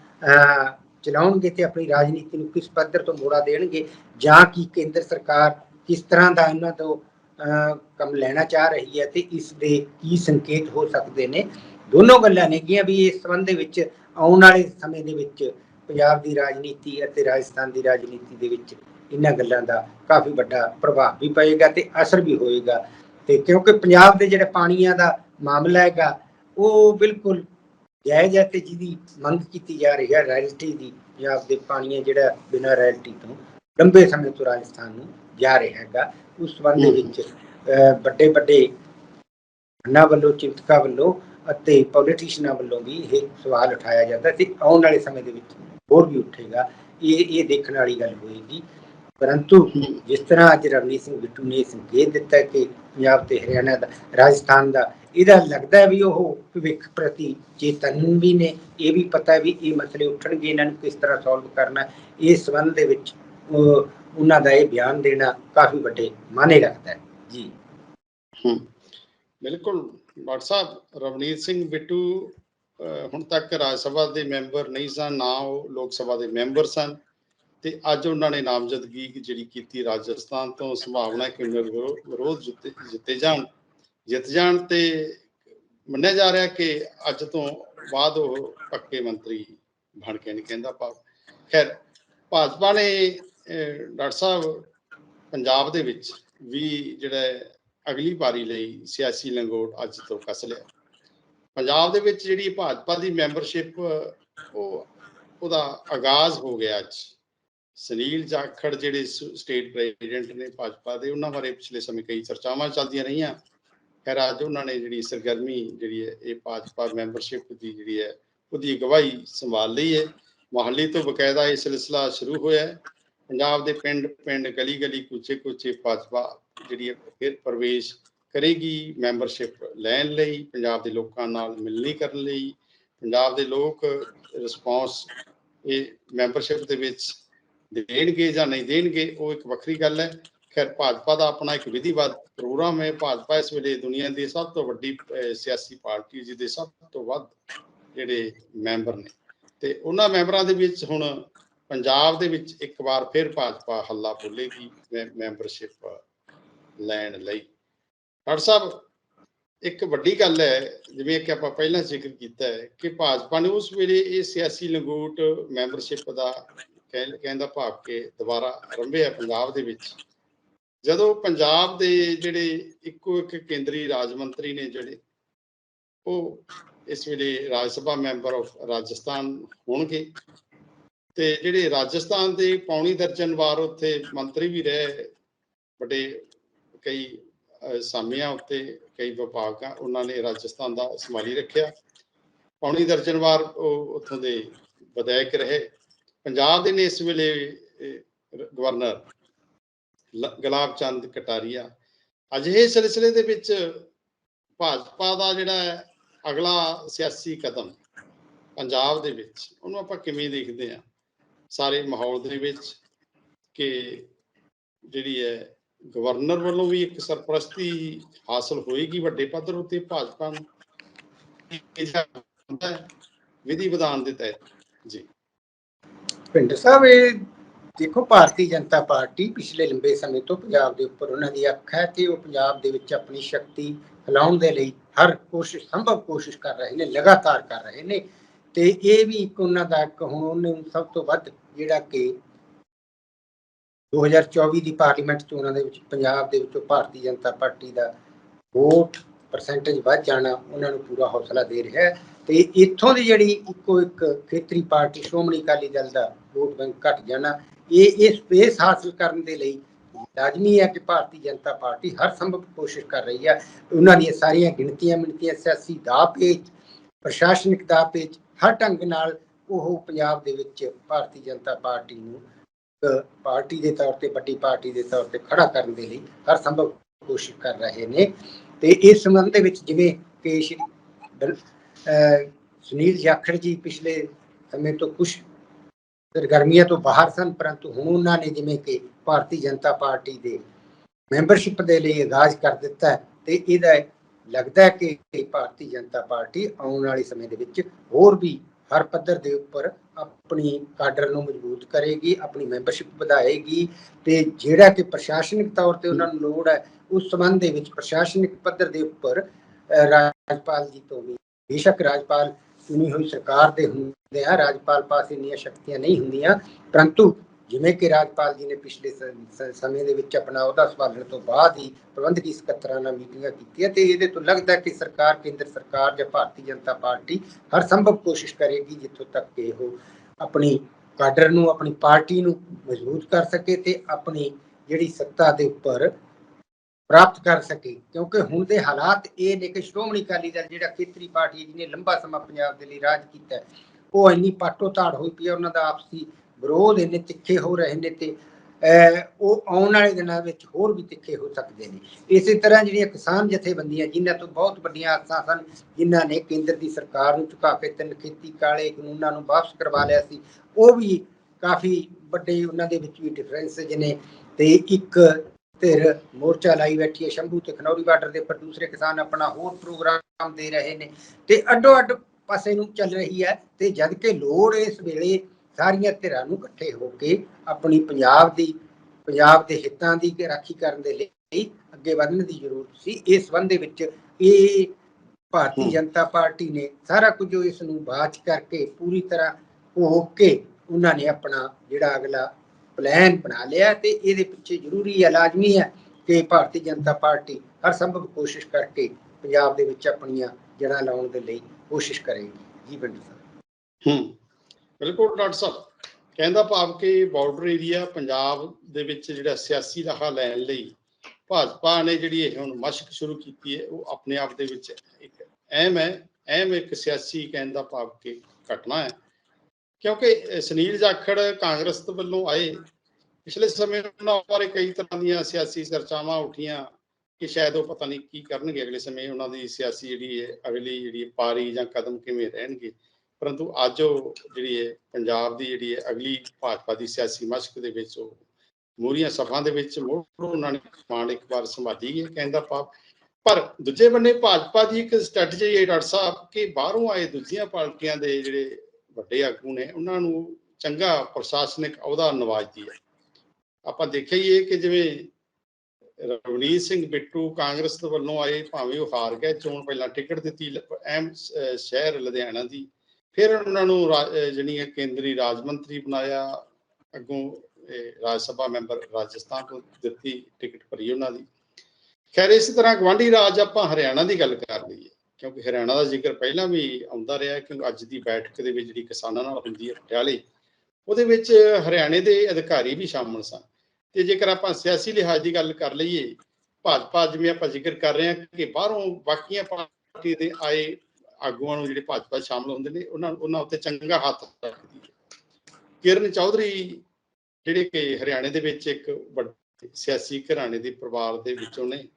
ਚਲਾਉਣਗੇ ਤੇ ਆਪਣੀ ਰਾਜਨੀਤੀ ਨੂੰ ਕਿਸ ਪੱਧਰ ਤੋਂ ਮੋੜਾ ਦੇਣਗੇ ਜਾਂ ਕਿ ਕੇਂਦਰ ਸਰਕਾਰ ਕਿਸ ਤਰ੍ਹਾਂ ਦਾ ਇਹਨਾਂ ਤੋਂ ਅਹ, ਕੰਮ ਲੈਣਾ ਚਾਹ ਰਹੀ ਹੈ ਤੇ ਇਸ ਦੇ ਕੀ ਸੰਕੇਤ ਹੋ ਸਕਦੇ ਨੇ। ਦੋਨੋਂ ਗੱਲਾਂ ਨੇਗੀਆਂ ਵੀ ਇਸ ਸੰਬੰਧ ਦੇ ਵਿੱਚ ਆਉਣ ਵਾਲੇ ਸਮੇਂ ਦੇ ਵਿੱਚ ਪੰਜਾਬ ਦੀ ਰਾਜਨੀਤੀ ਅਤੇ ਰਾਜਸਥਾਨ ਦੀ ਰਾਜਨੀਤੀ ਦੇ ਵਿੱਚ ਇਹਨਾਂ ਗੱਲਾਂ ਦਾ ਕਾਫੀ ਵੱਡਾ ਪ੍ਰਭਾਵ ਵੀ ਪਏਗਾ ਤੇ ਅਸਰ ਵੀ ਹੋਏਗਾ। ਤੇ ਕਿਉਂਕਿ ਪੰਜਾਬ ਦੇ ਜਿਹੜੇ ਪਾਣੀਆਂ ਦਾ ਮਾਮਲਾ ਹੈਗਾ ਉਹ ਬਿਲਕੁਲ ਜਾਇਜ਼ ਹੈ ਤੇ ਜਿਹਦੀ ਮੰਗ ਕੀਤੀ ਜਾ ਰਹੀ ਹੈ ਰਾਇਲਟੀ ਦੀ ਪੰਜਾਬ ਦੇ ਪਾਣੀਆਂ ਜਿਹੜਾ ਬਿਨਾਂ ਰਾਇਲਟੀ ਤੋਂ ਲੰਬੇ ਸਮੇਂ ਤੋਂ ਰਾਜਸਥਾਨ ਨੂੰ ਜਾ ਰਿਹਾ ਹੈਗਾ। ਉਸ ਸੰਬੰਧ ਵਿੱਚ ਅਹ, ਵੱਡੇ ਵੱਡੇ ਨਾ ਵੱਲੋਂ ਚਿੰਤਕਾਂ ਵੱਲੋਂ ਅਤੇ ਪੋਲੀਟੀਸ਼ੀਅਨਾਂ ਵੱਲੋਂ ਵੀ ਇਹ ਸਵਾਲ ਉਠਾਇਆ ਜਾਂਦਾ ਤੇ ਆਉਣ ਵਾਲੇ ਸਮੇਂ ਦੇ ਵਿੱਚ ਹੋਰ ਵੀ ਉੱਠੇਗਾ। ਇਹ ਇਹ ਦੇਖਣ ਵਾਲੀ ਗੱਲ ਹੋਏਗੀ। ਪਰੰਤੂ ਜਿਸ ਤਰ੍ਹਾਂ ਅੱਜ ਰਵਨੀਤ ਸਿੰਘ ਬਿੱਟੂ ਨੇ ਸੰਕੇਤ ਦਿੱਤਾ ਕਿ ਪੰਜਾਬ ਤੇ ਹਰਿਆਣਾ ਦਾ ਰਾਜਸਥਾਨ ਦਾ ਇਹਦਾ ਲੱਗਦਾ ਵੀ ਉਹ ਭਵਿੱਖ ਪ੍ਰਤੀ ਚੇਤਨ ਵੀ ਨੇ। ਇਹ ਵੀ ਪਤਾ ਵੀ ਇਹ ਮਸਲੇ ਉੱਠਣਗੇ ਇਹਨਾਂ ਨੂੰ ਕਿਸ ਤਰ੍ਹਾਂ ਸੋਲਵ ਕਰਨਾ। ਹੈ। ਇਸ ਸੰਬੰਧ ਦੇ ਵਿੱਚ ਉਹਨਾਂ ਦਾ ਇਹ ਬਿਆਨ ਦੇਣਾ ਕਾਫੀ ਵੱਡੇ ਮਾਨੇ ਰੱਖਦਾ ਹੈ। ਜੀ। ਹਮ, ਬਿਲਕੁਲ। ਡਾਕਟਰ ਸਾਹਿਬ ਰਵਨੀਤ ਸਿੰਘ ਬਿੱਟੂ ਹੁਣ ਤੱਕ ਰਾਜ ਸਭਾ ਦੇ ਮੈਂਬਰ ਨਹੀਂ ਸਨ ਨਾ ਉਹ ਲੋਕ ਸਭਾ ਦੇ ਮੈਂਬਰ ਸਨ। ਤੇ ਅੱਜ ਉਹਨਾਂ ਨੇ ਨਾਮਜ਼ਦਗੀ ਜਿਹੜੀ ਕੀਤੀ ਰਾਜਸਥਾਨ ਤੋਂ ਸੰਭਾਵਨਾ ਕਿ ਵਿਰੋਧ ਜਿੱਤੇ ਜਾਣ। ਜਿੱਤ ਜਾਣ ਤੇ ਮੰਨਿਆ ਜਾ ਰਿਹਾ ਕਿ ਅੱਜ ਤੋਂ ਬਾਅਦ ਉਹ ਪੱਕੇ ਮੰਤਰੀ ਬਣ ਕੇ ਨਹੀਂ ਕਹਿੰਦਾ ਭਾਵ ਖੈਰ ਭਾਜਪਾ ਨੇ ਅਹ, ਡਾਕਟਰ ਸਾਹਿਬ ਪੰਜਾਬ ਦੇ ਵਿੱਚ ਵੀ ਜਿਹੜਾ ਅਗਲੀ ਵਾਰੀ ਲਈ ਸਿਆਸੀ ਲੰਗੋਟ ਅੱਜ ਤੋਂ ਕੱਸ ਲਿਆ। ਪੰਜਾਬ ਦੇ ਵਿੱਚ ਜਿਹੜੀ ਭਾਜਪਾ ਦੀ ਮੈਂਬਰਸ਼ਿਪ, ਉਹ, ਉਹਦਾ ਆਗਾਜ਼ ਹੋ ਗਿਆ ਅੱਜ। ਸੁਨੀਲ ਜਾਖੜ ਜਿਹੜੇ ਸ- ਸਟੇਟ ਪ੍ਰੈਜ਼ੀਡੈਂਟ ਨੇ ਭਾਜਪਾ ਦੇ, ਉਹਨਾਂ ਬਾਰੇ ਪਿਛਲੇ ਸਮੇਂ ਕਈ ਚਰਚਾਵਾਂ ਚੱਲਦੀਆਂ ਰਹੀਆਂ। ਖੈਰ, ਅੱਜ ਉਹਨਾਂ ਨੇ ਜਿਹੜੀ ਸਰਗਰਮੀ ਜਿਹੜੀ ਹੈ, ਇਹ ਭਾਜਪਾ ਮੈਂਬਰਸ਼ਿਪ ਦੀ ਜਿਹੜੀ ਹੈ, ਉਹਦੀ ਅਗਵਾਈ ਸੰਭਾਲ ਲਈ ਹੈ। ਮੋਹਾਲੀ ਤੋਂ ਬਕਾਇਦਾ ਇਹ ਸਿਲਸਿਲਾ ਸ਼ੁਰੂ ਹੋਇਆ ਪੰਜਾਬ ਦੇ ਪਿੰਡ ਪਿੰਡ ਗਲੀ ਗਲੀ ਕੁਚੇ ਕੁਚੇ ਭਾਜਪਾ ਜਿਹੜੀ ਹੈ, ਫਿਰ ਪ੍ਰਵੇਸ਼ ਕਰੇਗੀ ਮੈਂਬਰਸ਼ਿਪ ਲੈਣ ਲਈ, ਪੰਜਾਬ ਦੇ ਲੋਕਾਂ ਨਾਲ ਮਿਲਣੀ ਕਰਨ ਲਈ। ਪੰਜਾਬ ਦੇ ਲੋਕ ਰਿਸਪੌਂਸ ਇਹ ਮੈਂਬਰਸ਼ਿਪ ਦੇ ਵਿੱਚ ਦੇਣਗੇ ਜਾਂ ਨਹੀਂ ਦੇਣਗੇ, ਉਹ ਇੱਕ ਵੱਖਰੀ ਗੱਲ ਹੈ। ਖੈਰ, ਭਾਜਪਾ ਦਾ ਆਪਣਾ ਇੱਕ ਵਿਧੀਵਤ ਪ੍ਰੋਗਰਾਮ ਹੈ। ਭਾਜਪਾ ਇਸ ਵੇਲੇ ਦੁਨੀਆ ਦੀ ਸਭ ਤੋਂ ਵੱਡੀ ਸਿਆਸੀ ਪਾਰਟੀ ਜਿਹਦੇ ਸਭ ਤੋਂ ਵੱਧ ਜਿਹੜੇ ਮੈਂਬਰ ਨੇ। ਤੇ ਉਹਨਾਂ ਮੈਂਬਰਾਂ ਦੇ ਵਿੱਚ ਹੁਣ ਪੰਜਾਬ ਦੇ ਵਿੱਚ ਇੱਕ ਵਾਰ ਫਿਰ ਭਾਜਪਾ ਹੱਲਾ ਬੋਲੇਗੀ ਮੈਂ- ਮੈਂਬਰਸ਼ਿਪ ਲੈਣ ਲਈ। ਡਾਕਟਰ ਸਾਹਿਬ, ਇੱਕ ਵੱਡੀ ਗੱਲ ਹੈ, ਜਿਵੇਂ ਕਿ ਆਪਾਂ ਪਹਿਲਾਂ ਜ਼ਿਕਰ ਕੀਤਾ ਹੈ, ਕਿ ਭਾਜਪਾ ਨੇ ਉਸ ਵੇਲੇ ਇਹ ਸਿਆਸੀ ਲੰਗੂਟ ਮੈਂਬਰਸ਼ਿਪ ਦਾ ਕਹਿ- ਕਹਿੰਦਾ ਭਾਵ ਕਿ ਦੁਬਾਰਾ ਰੰਭਿਆ ਪੰਜਾਬ ਦੇ ਵਿੱਚ। ਜਦੋਂ ਪੰਜਾਬ ਦੇ ਜਿਹੜੇ ਇੱਕੋ ਇੱਕ ਕੇਂਦਰੀ ਰਾਜ ਮੰਤਰੀ ਨੇ ਜਿਹੜੇ, ਉਹ ਇਸ ਵੇਲੇ ਰਾਜ ਸਭਾ ਮੈਂਬਰ ਆਫ ਰਾਜਸਥਾਨ ਹੋਣਗੇ। ਤੇ ਜਿਹੜੇ ਰਾਜਸਥਾਨ ਦੇ ਪੌਣੀ ਦਰਜਨ ਵਾਰ ਉੱਥੇ ਮੰਤਰੀ ਵੀ ਰਹੇ ਵੱਡੇ ਕਈ ਅਹ, ਸਾਮੀਆਂ ਉੱਤੇ ਕਈ ਵਿਭਾਗਾਂ ਉਹਨਾਂ ਨੇ ਰਾਜਸਥਾਨ ਦਾ ਸੰਭਾਲੀ ਰੱਖਿਆ। ਪੌਣੀ ਦਰਜਨ ਵਾਰ ਉਹ ਉੱਥੋਂ ਦੇ ਵਿਧਾਇਕ ਰਹੇ। ਪੰਜਾਬ ਦੇ ਨੇ ਇਸ ਵੇਲੇ ਗਵਰਨਰ ਗੁਲਾਬ ਚੰਦ ਕਟਾਰੀਆ। ਅਜਿਹੇ ਸਿਲਸਿਲੇ ਦੇ ਵਿੱਚ ਭਾਜਪਾ ਦਾ ਜਿਹੜਾ ਅਗਲਾ ਸਿਆਸੀ ਕਦਮ ਪੰਜਾਬ ਦੇ ਵਿੱਚ ਉਹਨੂੰ ਆਪਾਂ ਕਿਵੇਂ ਦੇਖਦੇ ਹਾਂ ਸਾਰੇ ਮਾਹੌਲ ਦੇ ਵਿੱਚ ਕਿ ਜਿਹੜੀ ਹੈ ਗਵਰਨਰ ਵੱਲੋਂ ਵੀ ਇੱਕ ਸਰਪ੍ਰਸਤੀ ਹਾਸਲ ਹੋਏਗੀ ਵੱਡੇ ਪੱਧਰ ਉੱਤੇ ਭਾਜਪਾ ਨੂੰ। ਵਿਧੀ ਵਿਧਾਨ ਦੇ ਤਹਿਤ। ਜੀ। ਭਿੰਡਰ ਸਾਹਿਬ, ਇਹ ਦੇਖੋ, ਭਾਰਤੀ ਜਨਤਾ ਪਾਰਟੀ ਪਿਛਲੇ ਲੰਬੇ ਸਮੇਂ ਤੋਂ ਪੰਜਾਬ ਦੇ ਉੱਪਰ ਉਹਨਾਂ ਦੀ ਅੱਖ ਹੈ ਕਿ ਉਹ ਪੰਜਾਬ ਦੇ ਵਿੱਚ ਆਪਣੀ ਸ਼ਕਤੀ ਫੈਲਾਉਣ ਦੇ ਲਈ ਹਰ ਕੋਸ਼ਿਸ਼, ਸੰਭਵ ਕੋਸ਼ਿਸ਼ ਕਰ ਰਹੇ ਨੇ, ਲਗਾਤਾਰ ਕਰ ਰਹੇ ਨੇ। ਤੇ ਇਹ ਵੀ ਇੱਕ ਉਹਨਾਂ ਦਾ ਇੱਕ ਹੁਣ ਉਹਨੇ ਸਭ ਤੋਂ ਵੱਧ ਜਿਹੜਾ ਕਿ 2024 ਦੀ ਪਾਰਲੀਮੈਂਟ ਚੋਣਾਂ ਦੇ ਵਿੱਚ ਪੰਜਾਬ ਦੇ ਵਿੱਚੋਂ ਭਾਰਤੀ ਜਨਤਾ ਪਾਰਟੀ ਦਾ ਵੋਟ ਪਰਸੈਂਟੇਜ ਵੱਧ ਜਾਣਾ, ਉਹਨਾਂ ਨੂੰ ਪੂਰਾ ਹੌਸਲਾ ਦੇ ਰਿਹਾ ਹੈ। ਤੇ ਇੱਥੋਂ ਦੀ ਜਿਹੜੀ ਇੱਕੋ ਇੱਕ ਖੇਤਰੀ ਪਾਰਟੀ, ਸ਼੍ਰੋਮਣੀ ਅਕਾਲੀ ਦਲ ਦਾ ਵੋਟ ਬੈਂਕ ਘਟ ਜਾਣਾ, ਇਹ ਇਹ ਸਪੇਸ ਹਾਸਲ ਕਰਨ ਦੇ ਲਈ ਲਾਜ਼ਮੀ ਹੈ ਕਿ ਭਾਰਤੀ ਜਨਤਾ ਪਾਰਟੀ ਹਰ ਸੰਭਵ ਕੋਸ਼ਿਸ਼ ਕਰ ਰਹੀ ਹੈ। ਉਹਨਾਂ ਦੀਆਂ ਸਾਰੀਆਂ ਗਿਣਤੀਆਂ ਮਿਣਤੀਆਂ, ਸਿਆਸੀ ਦਾਅ ਪੇਚ ਪ੍ਰਸ਼ਾਸਨਿਕ ਦਾਅ ਪੇਚ ਹਰ ਢੰਗ ਨਾਲ ਉਹ ਪੰਜਾਬ ਦੇ ਵਿੱਚ ਭਾਰਤੀ ਜਨਤਾ ਪਾਰਟੀ ਨੂੰ ਪਾਰਟੀ ਦੇ ਤੌਰ ਤੇ, ਵੱਡੀ ਪਾਰਟੀ ਦੇ ਤੌਰ ਤੇ ਖੜਾ ਕਰਨ ਦੇ ਲਈ ਹਰ ਸੰਭਵ ਕੋਸ਼ਿਸ਼ ਕਰ ਰਹੇ ਨੇ। ਤੇ ਇਸ ਸੰਬੰਧ ਦੇ ਵਿੱਚ ਜਿਵੇਂ ਕਿ ਸ਼੍ਰੀ ਸੁਨੀਲ ਜਾਖੜ ਜੀ ਪਿਛਲੇ ਸਮੇਂ ਤੋਂ ਕੁਝ ਸਰਗਰਮੀਆਂ ਤੋਂ ਬਾਹਰ ਸਨ, ਪਰੰਤੂ ਹੁਣ ਉਹਨਾਂ ਨੇ ਜਿਵੇਂ ਕਿ ਭਾਰਤੀ ਜਨਤਾ ਪਾਰਟੀ ਦੇ ਮੈਂਬਰਸ਼ਿਪ ਦੇ ਲਈ ਆਗਾਜ਼ ਕਰ ਦਿੱਤਾ ਤੇ ਇਹਦਾ ਲੱਗਦਾ ਹੈ ਕਿ ਭਾਰਤੀ ਜਨਤਾ ਪਾਰਟੀ ਆਉਣ ਵਾਲੇ ਸਮੇਂ ਦੇ ਵਿੱਚ ਹੋਰ ਵੀ ਹਰ ਪੱਧਰ ਦੇ ਉੱਪਰ ਆਪਣੀ ਕਾਡਰ ਨੂੰ ਮਜ਼ਬੂਤ ਕਰੇਗੀ, ਆਪਣੀ ਮੈਂਬਰਸ਼ਿਪ ਵਧਾਏਗੀ ਤੇ ਜਿਹੜਾ ਕਿ ਪ੍ਰਸ਼ਾਸਨਿਕ ਤੌਰ ਤੇ ਉਹਨਾਂ ਨੂੰ ਲੋੜ ਹੈ, ਉਸ ਸੰਬੰਧ ਦੇ ਵਿੱਚ ਪ੍ਰਸ਼ਾਸਨਿਕ ਪੱਧਰ ਦੇ ਉੱਪਰ ਰਾਜਪਾਲ ਜੀ ਤੋਂ ਵੀ, ਬੇਸ਼ੱਕ ਰਾਜਪਾਲ ਚੁਣੀ ਹੋਈ ਸਰਕਾਰ ਦੇ ਹੁੰਦੇ ਆ, ਰਾਜਪਾਲ ਪਾਸ ਇੰਨੀਆਂ ਸ਼ਕਤੀਆਂ ਨਹੀਂ ਹੁੰਦੀਆਂ, ਪਰੰਤੂ ਜਿਵੇਂ ਕਿ ਰਾਜਪਾਲ ਜੀ ਨੇ ਪਿਛਲੇ ਸਮੇਂ ਦੇ ਵਿੱਚ ਆਪਣਾ ਅਹੁਦਾ ਸੰਭਾਲਣ ਤੋਂ ਬਾਅਦ ਹੀ ਪ੍ਰਬੰਧਕੀ ਸਕੱਤਰਾਂ ਨਾਲ ਮੀਟਿੰਗਾਂ ਕੀਤੀਆਂ ਤੇ ਇਹਦੇ ਤੋਂ ਲੱਗਦਾ ਕਿ ਸਰਕਾਰ, ਕੇਂਦਰ ਸਰਕਾਰ ਜਾਂ ਭਾਰਤੀ ਜਨਤਾ ਪਾਰਟੀ ਹਰ ਸੰਭਵ ਕੋਸ਼ਿਸ਼ ਕਰੇਗੀ ਜਿੱਥੋਂ ਤੱਕ ਕਿ ਉਹ ਆਪਣੀ ਕਾਡਰ ਨੂੰ, ਆਪਣੀ ਪਾਰਟੀ ਨੂੰ ਮਜ਼ਬੂਤ ਕਰ ਸਕੇ ਤੇ ਆਪਣੀ ਜਿਹੜੀ ਸੱਤਾ ਦੇ ਉੱਪਰ ਪ੍ਰਾਪਤ ਕਰ ਸਕੇ। ਕਿਉਂਕਿ ਹੁਣ ਦੇ ਹਾਲਾਤ ਇਹ ਨੇ ਕਿ ਸ਼੍ਰੋਮਣੀ ਅਕਾਲੀ ਦਲ ਜਿਹੜਾ ਖੇਤਰੀ ਪਾਰਟੀ ਜਿਹਨੇ ਲੰਬਾ ਸਮਾਂ ਪੰਜਾਬ ਦੇ ਲਈ ਰਾਜ ਕੀਤਾ ਉਹ ਇੰਨੀ ਪਾਟੋ ਤਾੜ ਹੋਈ ਪਈ ਹੈ, ਉਹਨਾਂ ਦਾ ਆਪਸੀ ਵਿਰੋਧ ਇੰਨੇ ਤਿੱਖੇ ਹੋ ਰਹੇ ਨੇ ਤੇ ਉਹ ਆਉਣ ਵਾਲੇ ਦਿਨਾਂ ਵਿੱਚ ਹੋਰ ਵੀ ਤਿੱਖੇ ਹੋ ਸਕਦੇ ਨੇ। ਇਸੇ ਤਰ੍ਹਾਂ ਜਿਹੜੀਆਂ ਕਿਸਾਨ ਜਥੇਬੰਦੀਆਂ, ਜਿਨ੍ਹਾਂ ਤੋਂ ਬਹੁਤ ਵੱਡੀਆਂ ਆਸਾਂ ਸਨ, ਜਿਨ੍ਹਾਂ ਨੇ ਕੇਂਦਰ ਦੀ ਸਰਕਾਰ ਨੂੰ ਝੁਕਾ ਕੇ ਤਿੰਨ ਖੇਤੀ ਕਾਲੇ ਕਾਨੂੰਨਾਂ ਨੂੰ ਵਾਪਸ ਕਰਵਾ ਲਿਆ ਸੀ, ਉਹ ਵੀ ਕਾਫੀ ਵੱਡੇ ਉਹਨਾਂ ਦੇ ਵਿੱਚ ਵੀ ਡਿਫਰੈਂਸ ਨੇ ਤੇ ਇੱਕ ਧਿਰ ਮੋਰਚਾ ਲਾਈ ਬੈਠੀ ਹੈ ਸ਼ੰਭੂ ਤੇ ਖਨੌਰੀ ਬਾਰਡਰ ਦੇ ਉੱਪਰ, ਦੂਸਰੇ ਕਿਸਾਨ ਆਪਣਾ ਹੋਰ ਪ੍ਰੋਗਰਾਮ ਦੇ ਰਹੇ ਨੇ ਤੇ ਅੱਡੋ ਅੱਡ ਪਾਸੇ ਨੂੰ ਚੱਲ ਰਹੀ ਹੈ ਤੇ ਜਦ ਕਿ ਲੋੜ ਇਸ ਵੇਲੇ ਸਾਰੀਆਂ ਧਿਰਾਂ ਨੂੰ ਇਕੱਠੇ ਹੋ ਕੇ ਆਪਣੀ ਪੰਜਾਬ ਦੀ ਪੰਜਾਬ ਦੇ ਹਿੱਤਾਂ ਦੀ ਰਾਖੀ ਕਰਨ ਦੇ ਲਈ ਅੱਗੇ ਵਧਣ ਦੀ ਜ਼ਰੂਰਤ ਸੀ। ਇਸ ਸੰਬੰਧ ਦੇ ਵਿੱਚ ਇਹ ਭਾਰਤੀ। ਜਨਤਾ ਪਾਰਟੀ ਨੇ ਸਾਰਾ ਕੁਝ ਇਸ ਨੂੰ ਬਾਤ ਕਰਕੇ ਪੂਰੀ ਤਰ੍ਹਾਂ ਹੋ ਕੇ ਉਹਨਾਂ ਨੇ ਆਪਣਾ ਜਿਹੜਾ ਅਗਲਾ ਪਲਾਨ ਬਣਾ ਲਿਆ ਤੇ ਇਹਦੇ ਪਿੱਛੇ ਜ਼ਰੂਰੀ ਹੈ ਲਾਜ਼ਮੀ ਹੈ ਕਿ ਭਾਰਤੀ ਜਨਤਾ ਪਾਰਟੀ ਹਰ ਸੰਭਵ ਕੋਸ਼ਿਸ਼ ਕਰਕੇ ਪੰਜਾਬ ਦੇ ਵਿੱਚ ਆਪਣੀਆਂ ਜੜ੍ਹਾਂ ਲਾਉਣ ਦੇ ਲਈ ਕੋਸ਼ਿਸ਼ ਕਰੇਗੀ। ਜੀ ਬੰਡੀ ਸਾਹਿਬ। ਹੂੰ। ਬਿਲਕੁਲ ਡਾਕਟਰ ਸਾਹਿਬ, ਕਹਿੰਦਾ ਭਾਵ ਕਿ ਬਾਰਡਰ ਏਰੀਆ ਪੰਜਾਬ ਦੇ ਵਿੱਚ ਜਿਹੜਾ ਸਿਆਸੀ ਰਾਹ ਲੈਣ ਲਈ ਭਾਜਪਾ ਨੇ ਜਿਹੜੀ ਇਹ ਹੁਣ ਮਸ਼ਕ ਸ਼ੁਰੂ ਕੀਤੀ ਹੈ, ਉਹ ਆਪਣੇ ਆਪ ਦੇ ਵਿੱਚ ਇੱਕ ਅਹਿਮ ਹੈ, ਅਹਿਮ ਇੱਕ ਸਿਆਸੀ ਕਹਿਣ ਦਾ ਭਾਵ ਕਿ ਘਟਨਾ ਹੈ। ਕਿਉਂਕਿ ਸੁਨੀਲ ਜਾਖੜ ਕਾਂਗਰਸ ਵੱਲੋਂ ਆਏ, ਪਿਛਲੇ ਸਮੇਂ ਉਹਨਾਂ ਬਾਰੇ ਕਈ ਤਰ੍ਹਾਂ ਦੀਆਂ ਸਿਆਸੀ ਚਰਚਾਵਾਂ ਉੱਠੀਆਂ ਕਿ ਸ਼ਾਇਦ ਉਹ ਪਤਾ ਨਹੀਂ ਕੀ ਕਰਨਗੇ, ਅਗਲੇ ਸਮੇਂ ਉਹਨਾਂ ਦੀ ਸਿਆਸੀ ਜਿਹੜੀ ਹੈ, ਅਗਲੀ ਜਿਹੜੀ ਪਾਰੀ ਜਾਂ ਕਦਮ ਕਿਵੇਂ ਰਹਿਣਗੇ। ਪਰੰਤੂ ਅੱਜ ਉਹ ਜਿਹੜੀ ਹੈ ਪੰਜਾਬ ਦੀ ਜਿਹੜੀ ਹੈ ਅਗਲੀ ਭਾਜਪਾ ਦੀ ਸਿਆਸੀ ਮਸ਼ਕ ਦੇ ਵਿੱਚ ਉਹ ਮੂਰੀਆਂ ਸਭਾ ਦੇ ਵਿੱਚ ਮੁੜ ਉਹਨਾਂ ਨੇ ਕਮਾਂਡ ਇੱਕ ਵਾਰ ਸੰਭਾਲੀ ਹੈ ਕਹਿੰਦਾ ਭਾਵ। ਪਰ ਦੂਜੇ ਬੰਨੇ ਭਾਜਪਾ ਦੀ ਇੱਕ ਸਟ੍ਰੈਟਜੀ ਹੈ ਡਾਕਟਰ ਸਾਹਿਬ ਕਿ ਬਾਹਰੋਂ ਆਏ ਦੂਜੀਆਂ ਪਾਰਟੀਆਂ ਦੇ ਜਿਹੜੇ ਵੱਡੇ ਆਗੂ ਨੇ ਉਹਨਾਂ ਨੂੰ ਚੰਗਾ ਪ੍ਰਸ਼ਾਸਨਿਕ ਅਹੁਦਾ ਨਵਾਜਦੀ ਹੈ। ਆਪਾਂ ਦੇਖਿਆ ਹੀ ਹੈ ਕਿ ਜਿਵੇਂ ਰਵਨੀਤ ਸਿੰਘ ਬਿੱਟੂ ਕਾਂਗਰਸ ਦੇ ਵੱਲੋਂ ਆਏ, ਭਾਵੇਂ ਉਹ ਹਾਰ ਗਏ, ਚੋਣ ਪਹਿਲਾਂ ਟਿਕਟ ਦਿੱਤੀ ਲ- ਅਹਿਮ ਸ਼ਹਿਰ ਲੁਧਿਆਣਾ ਦੀ ਫਿਰ ਉਹਨਾਂ ਨੂੰ ਰਾ- ਅਹ ਜਿਹੜੀ ਹੈ ਕੇਂਦਰੀ ਰਾਜ ਮੰਤਰੀ ਬਣਾਇਆ, ਅੱਗੋਂ ਰਾਜ ਸਭਾ ਮੈਂਬਰ ਰਾਜਸਥਾਨ ਤੋਂ ਦਿੱਤੀ ਟਿਕਟ ਭਰੀ ਉਹਨਾਂ ਦੀ। ਖੈਰ, ਇਸੇ ਤਰ੍ਹਾਂ ਗਵਾਂਢੀ ਰਾਜ ਆਪਾਂ ਹਰਿਆਣਾ ਦੀ ਗੱਲ ਕਰ ਲਈਏ, ਕਿਉਂਕਿ ਹਰਿਆਣਾ ਦਾ ਜ਼ਿਕਰ ਪਹਿਲਾਂ ਵੀ ਆਉਂਦਾ ਰਿਹਾ, ਕਿਉਂਕਿ ਅੱਜ ਦੀ ਬੈਠਕ ਦੇ ਵਿੱਚ ਜਿਹੜੀ ਕਿਸਾਨਾਂ ਨਾਲ ਹੁੰਦੀ ਹੈ ਪਟਿਆਲੇ, ਉਹਦੇ ਵਿੱਚ ਹਰਿਆਣੇ ਦੇ ਅਧਿਕਾਰੀ ਵੀ ਸ਼ਾਮਲ ਸਨ। ਤੇ ਜੇਕਰ ਆਪਾਂ ਸਿਆਸੀ ਲਿਹਾਜ਼ ਦੀ ਗੱਲ ਕਰ ਲਈਏ, ਭਾਜਪਾ, ਜਿਵੇਂ ਆਪਾਂ ਜ਼ਿਕਰ ਕਰ ਰਹੇ ਹਾਂ ਕਿ ਬਾਹਰੋਂ ਬਾਕੀਆਂ ਪਾਰਟੀ ਦੇ ਆਏ ਆਗੂਆਂ ਨੂੰ ਜਿਹੜੇ ਭਾਜਪਾ 'ਚ ਸ਼ਾਮਲ ਹੁੰਦੇ ਨੇ, ਉਹਨਾਂ ਉਹਨਾਂ ਉੱਤੇ ਚੰਗਾ ਹੱਥ ਰੱਖਦੀ ਹੈ। ਕਿਰਨ ਚੌਧਰੀ ਜਿਹੜੇ ਕਿ ਹਰਿਆਣੇ ਦੇ ਵਿੱਚ ਇੱਕ ਵੱਡੇ ਸਿਆਸੀ ਘਰਾਣੇ ਦੇ ਪਰਿਵਾਰ ਦੇ ਵਿੱਚੋਂ ਨੇ,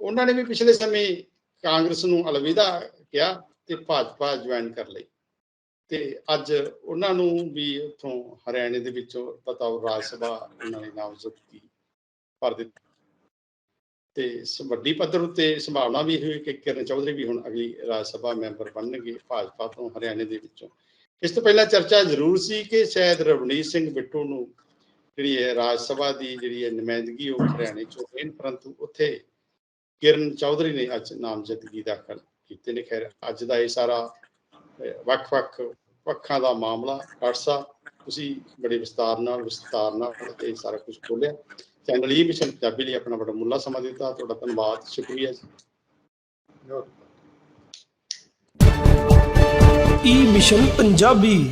ਉਹਨਾਂ ਨੇ ਵੀ ਪਿਛਲੇ ਸਮੇਂ ਕਾਂਗਰਸ ਨੂੰ ਅਲਵਿਦਾ ਕਿਹਾ ਤੇ ਭਾਜਪਾ ਜੁਆਇਨ ਕਰ ਲਈ। ਤੇ ਅੱਜ ਉਹਨਾਂ ਨੂੰ ਵੀ ਉੱਥੋਂ ਹਰਿਆਣੇ ਦੇ ਵਿੱਚੋਂ ਬਤੌਰ ਰਾਜ ਸਭਾ ਉਹਨਾਂ ਨੇ ਨਾਮਜ਼ਦਗੀ ਭਰ ਦਿੱਤੀ। ਤੇ ਵੱਡੀ ਪੱਧਰ ਉੱਤੇ ਸੰਭਾਵਨਾ ਵੀ ਹੋਈ ਕਿ ਕਿਰਨ ਚੌਧਰੀ ਵੀ ਹੁਣ ਅਗਲੀ ਰਾਜ ਸਭਾ ਮੈਂਬਰ ਬਣਨਗੇ ਭਾਜਪਾ ਤੋਂ ਹਰਿਆਣੇ ਦੇ ਵਿੱਚੋਂ। ਇਸ ਤੋਂ ਪਹਿਲਾਂ ਚਰਚਾ ਜ਼ਰੂਰ ਸੀ ਕਿ ਸ਼ਾਇਦ ਰਵਨੀਤ ਸਿੰਘ ਬਿੱਟੂ ਨੂੰ ਜਿਹੜੀ ਹੈ ਰਾਜ ਸਭਾ ਦੀ ਜਿਹੜੀ ਹੈ ਨੁਮਾਇੰਦਗੀ ਉਹ ਹਰਿਆਣੇ ਚੋਂ ਦੇਣ, ਪਰੰਤੂ ਉੱਥੇ ਕਿਰਨ ਚੌਧਰੀ ਨੇ ਅੱਜ ਨਾਮਜ਼ਦਗੀ ਦਾਖਲ ਕੀਤੇ ਨੇ। ਖੈਰ, ਅੱਜ ਦਾ ਇਹ ਸਾਰਾ ਵੱਖ-ਵੱਖ ਪੱਖਾਂ ਦਾ ਮਾਮਲਾ ਡਾਕਟਰ ਸਾਹਿਬ ਤੁਸੀਂ ਬੜੇ ਵਿਸਤਾਰ ਨਾਲ ਵਿਸਤਾਰ ਨਾਲ ਇਹ ਸਾਰਾ ਕੁਝ ਖੋਲਿਆ ਚੈਨਲ ਈ ਮਿਸ਼ਨ ਪੰਜਾਬੀ ਲਈ ਆਪਣਾ ਬੜਾ ਮੁੱਲਾ ਸਮਾਂ ਦਿੱਤਾ, ਤੁਹਾਡਾ ਧੰਨਵਾਦ, ਸ਼ੁਕਰੀਆ ਜੀ। E mission Punjabi.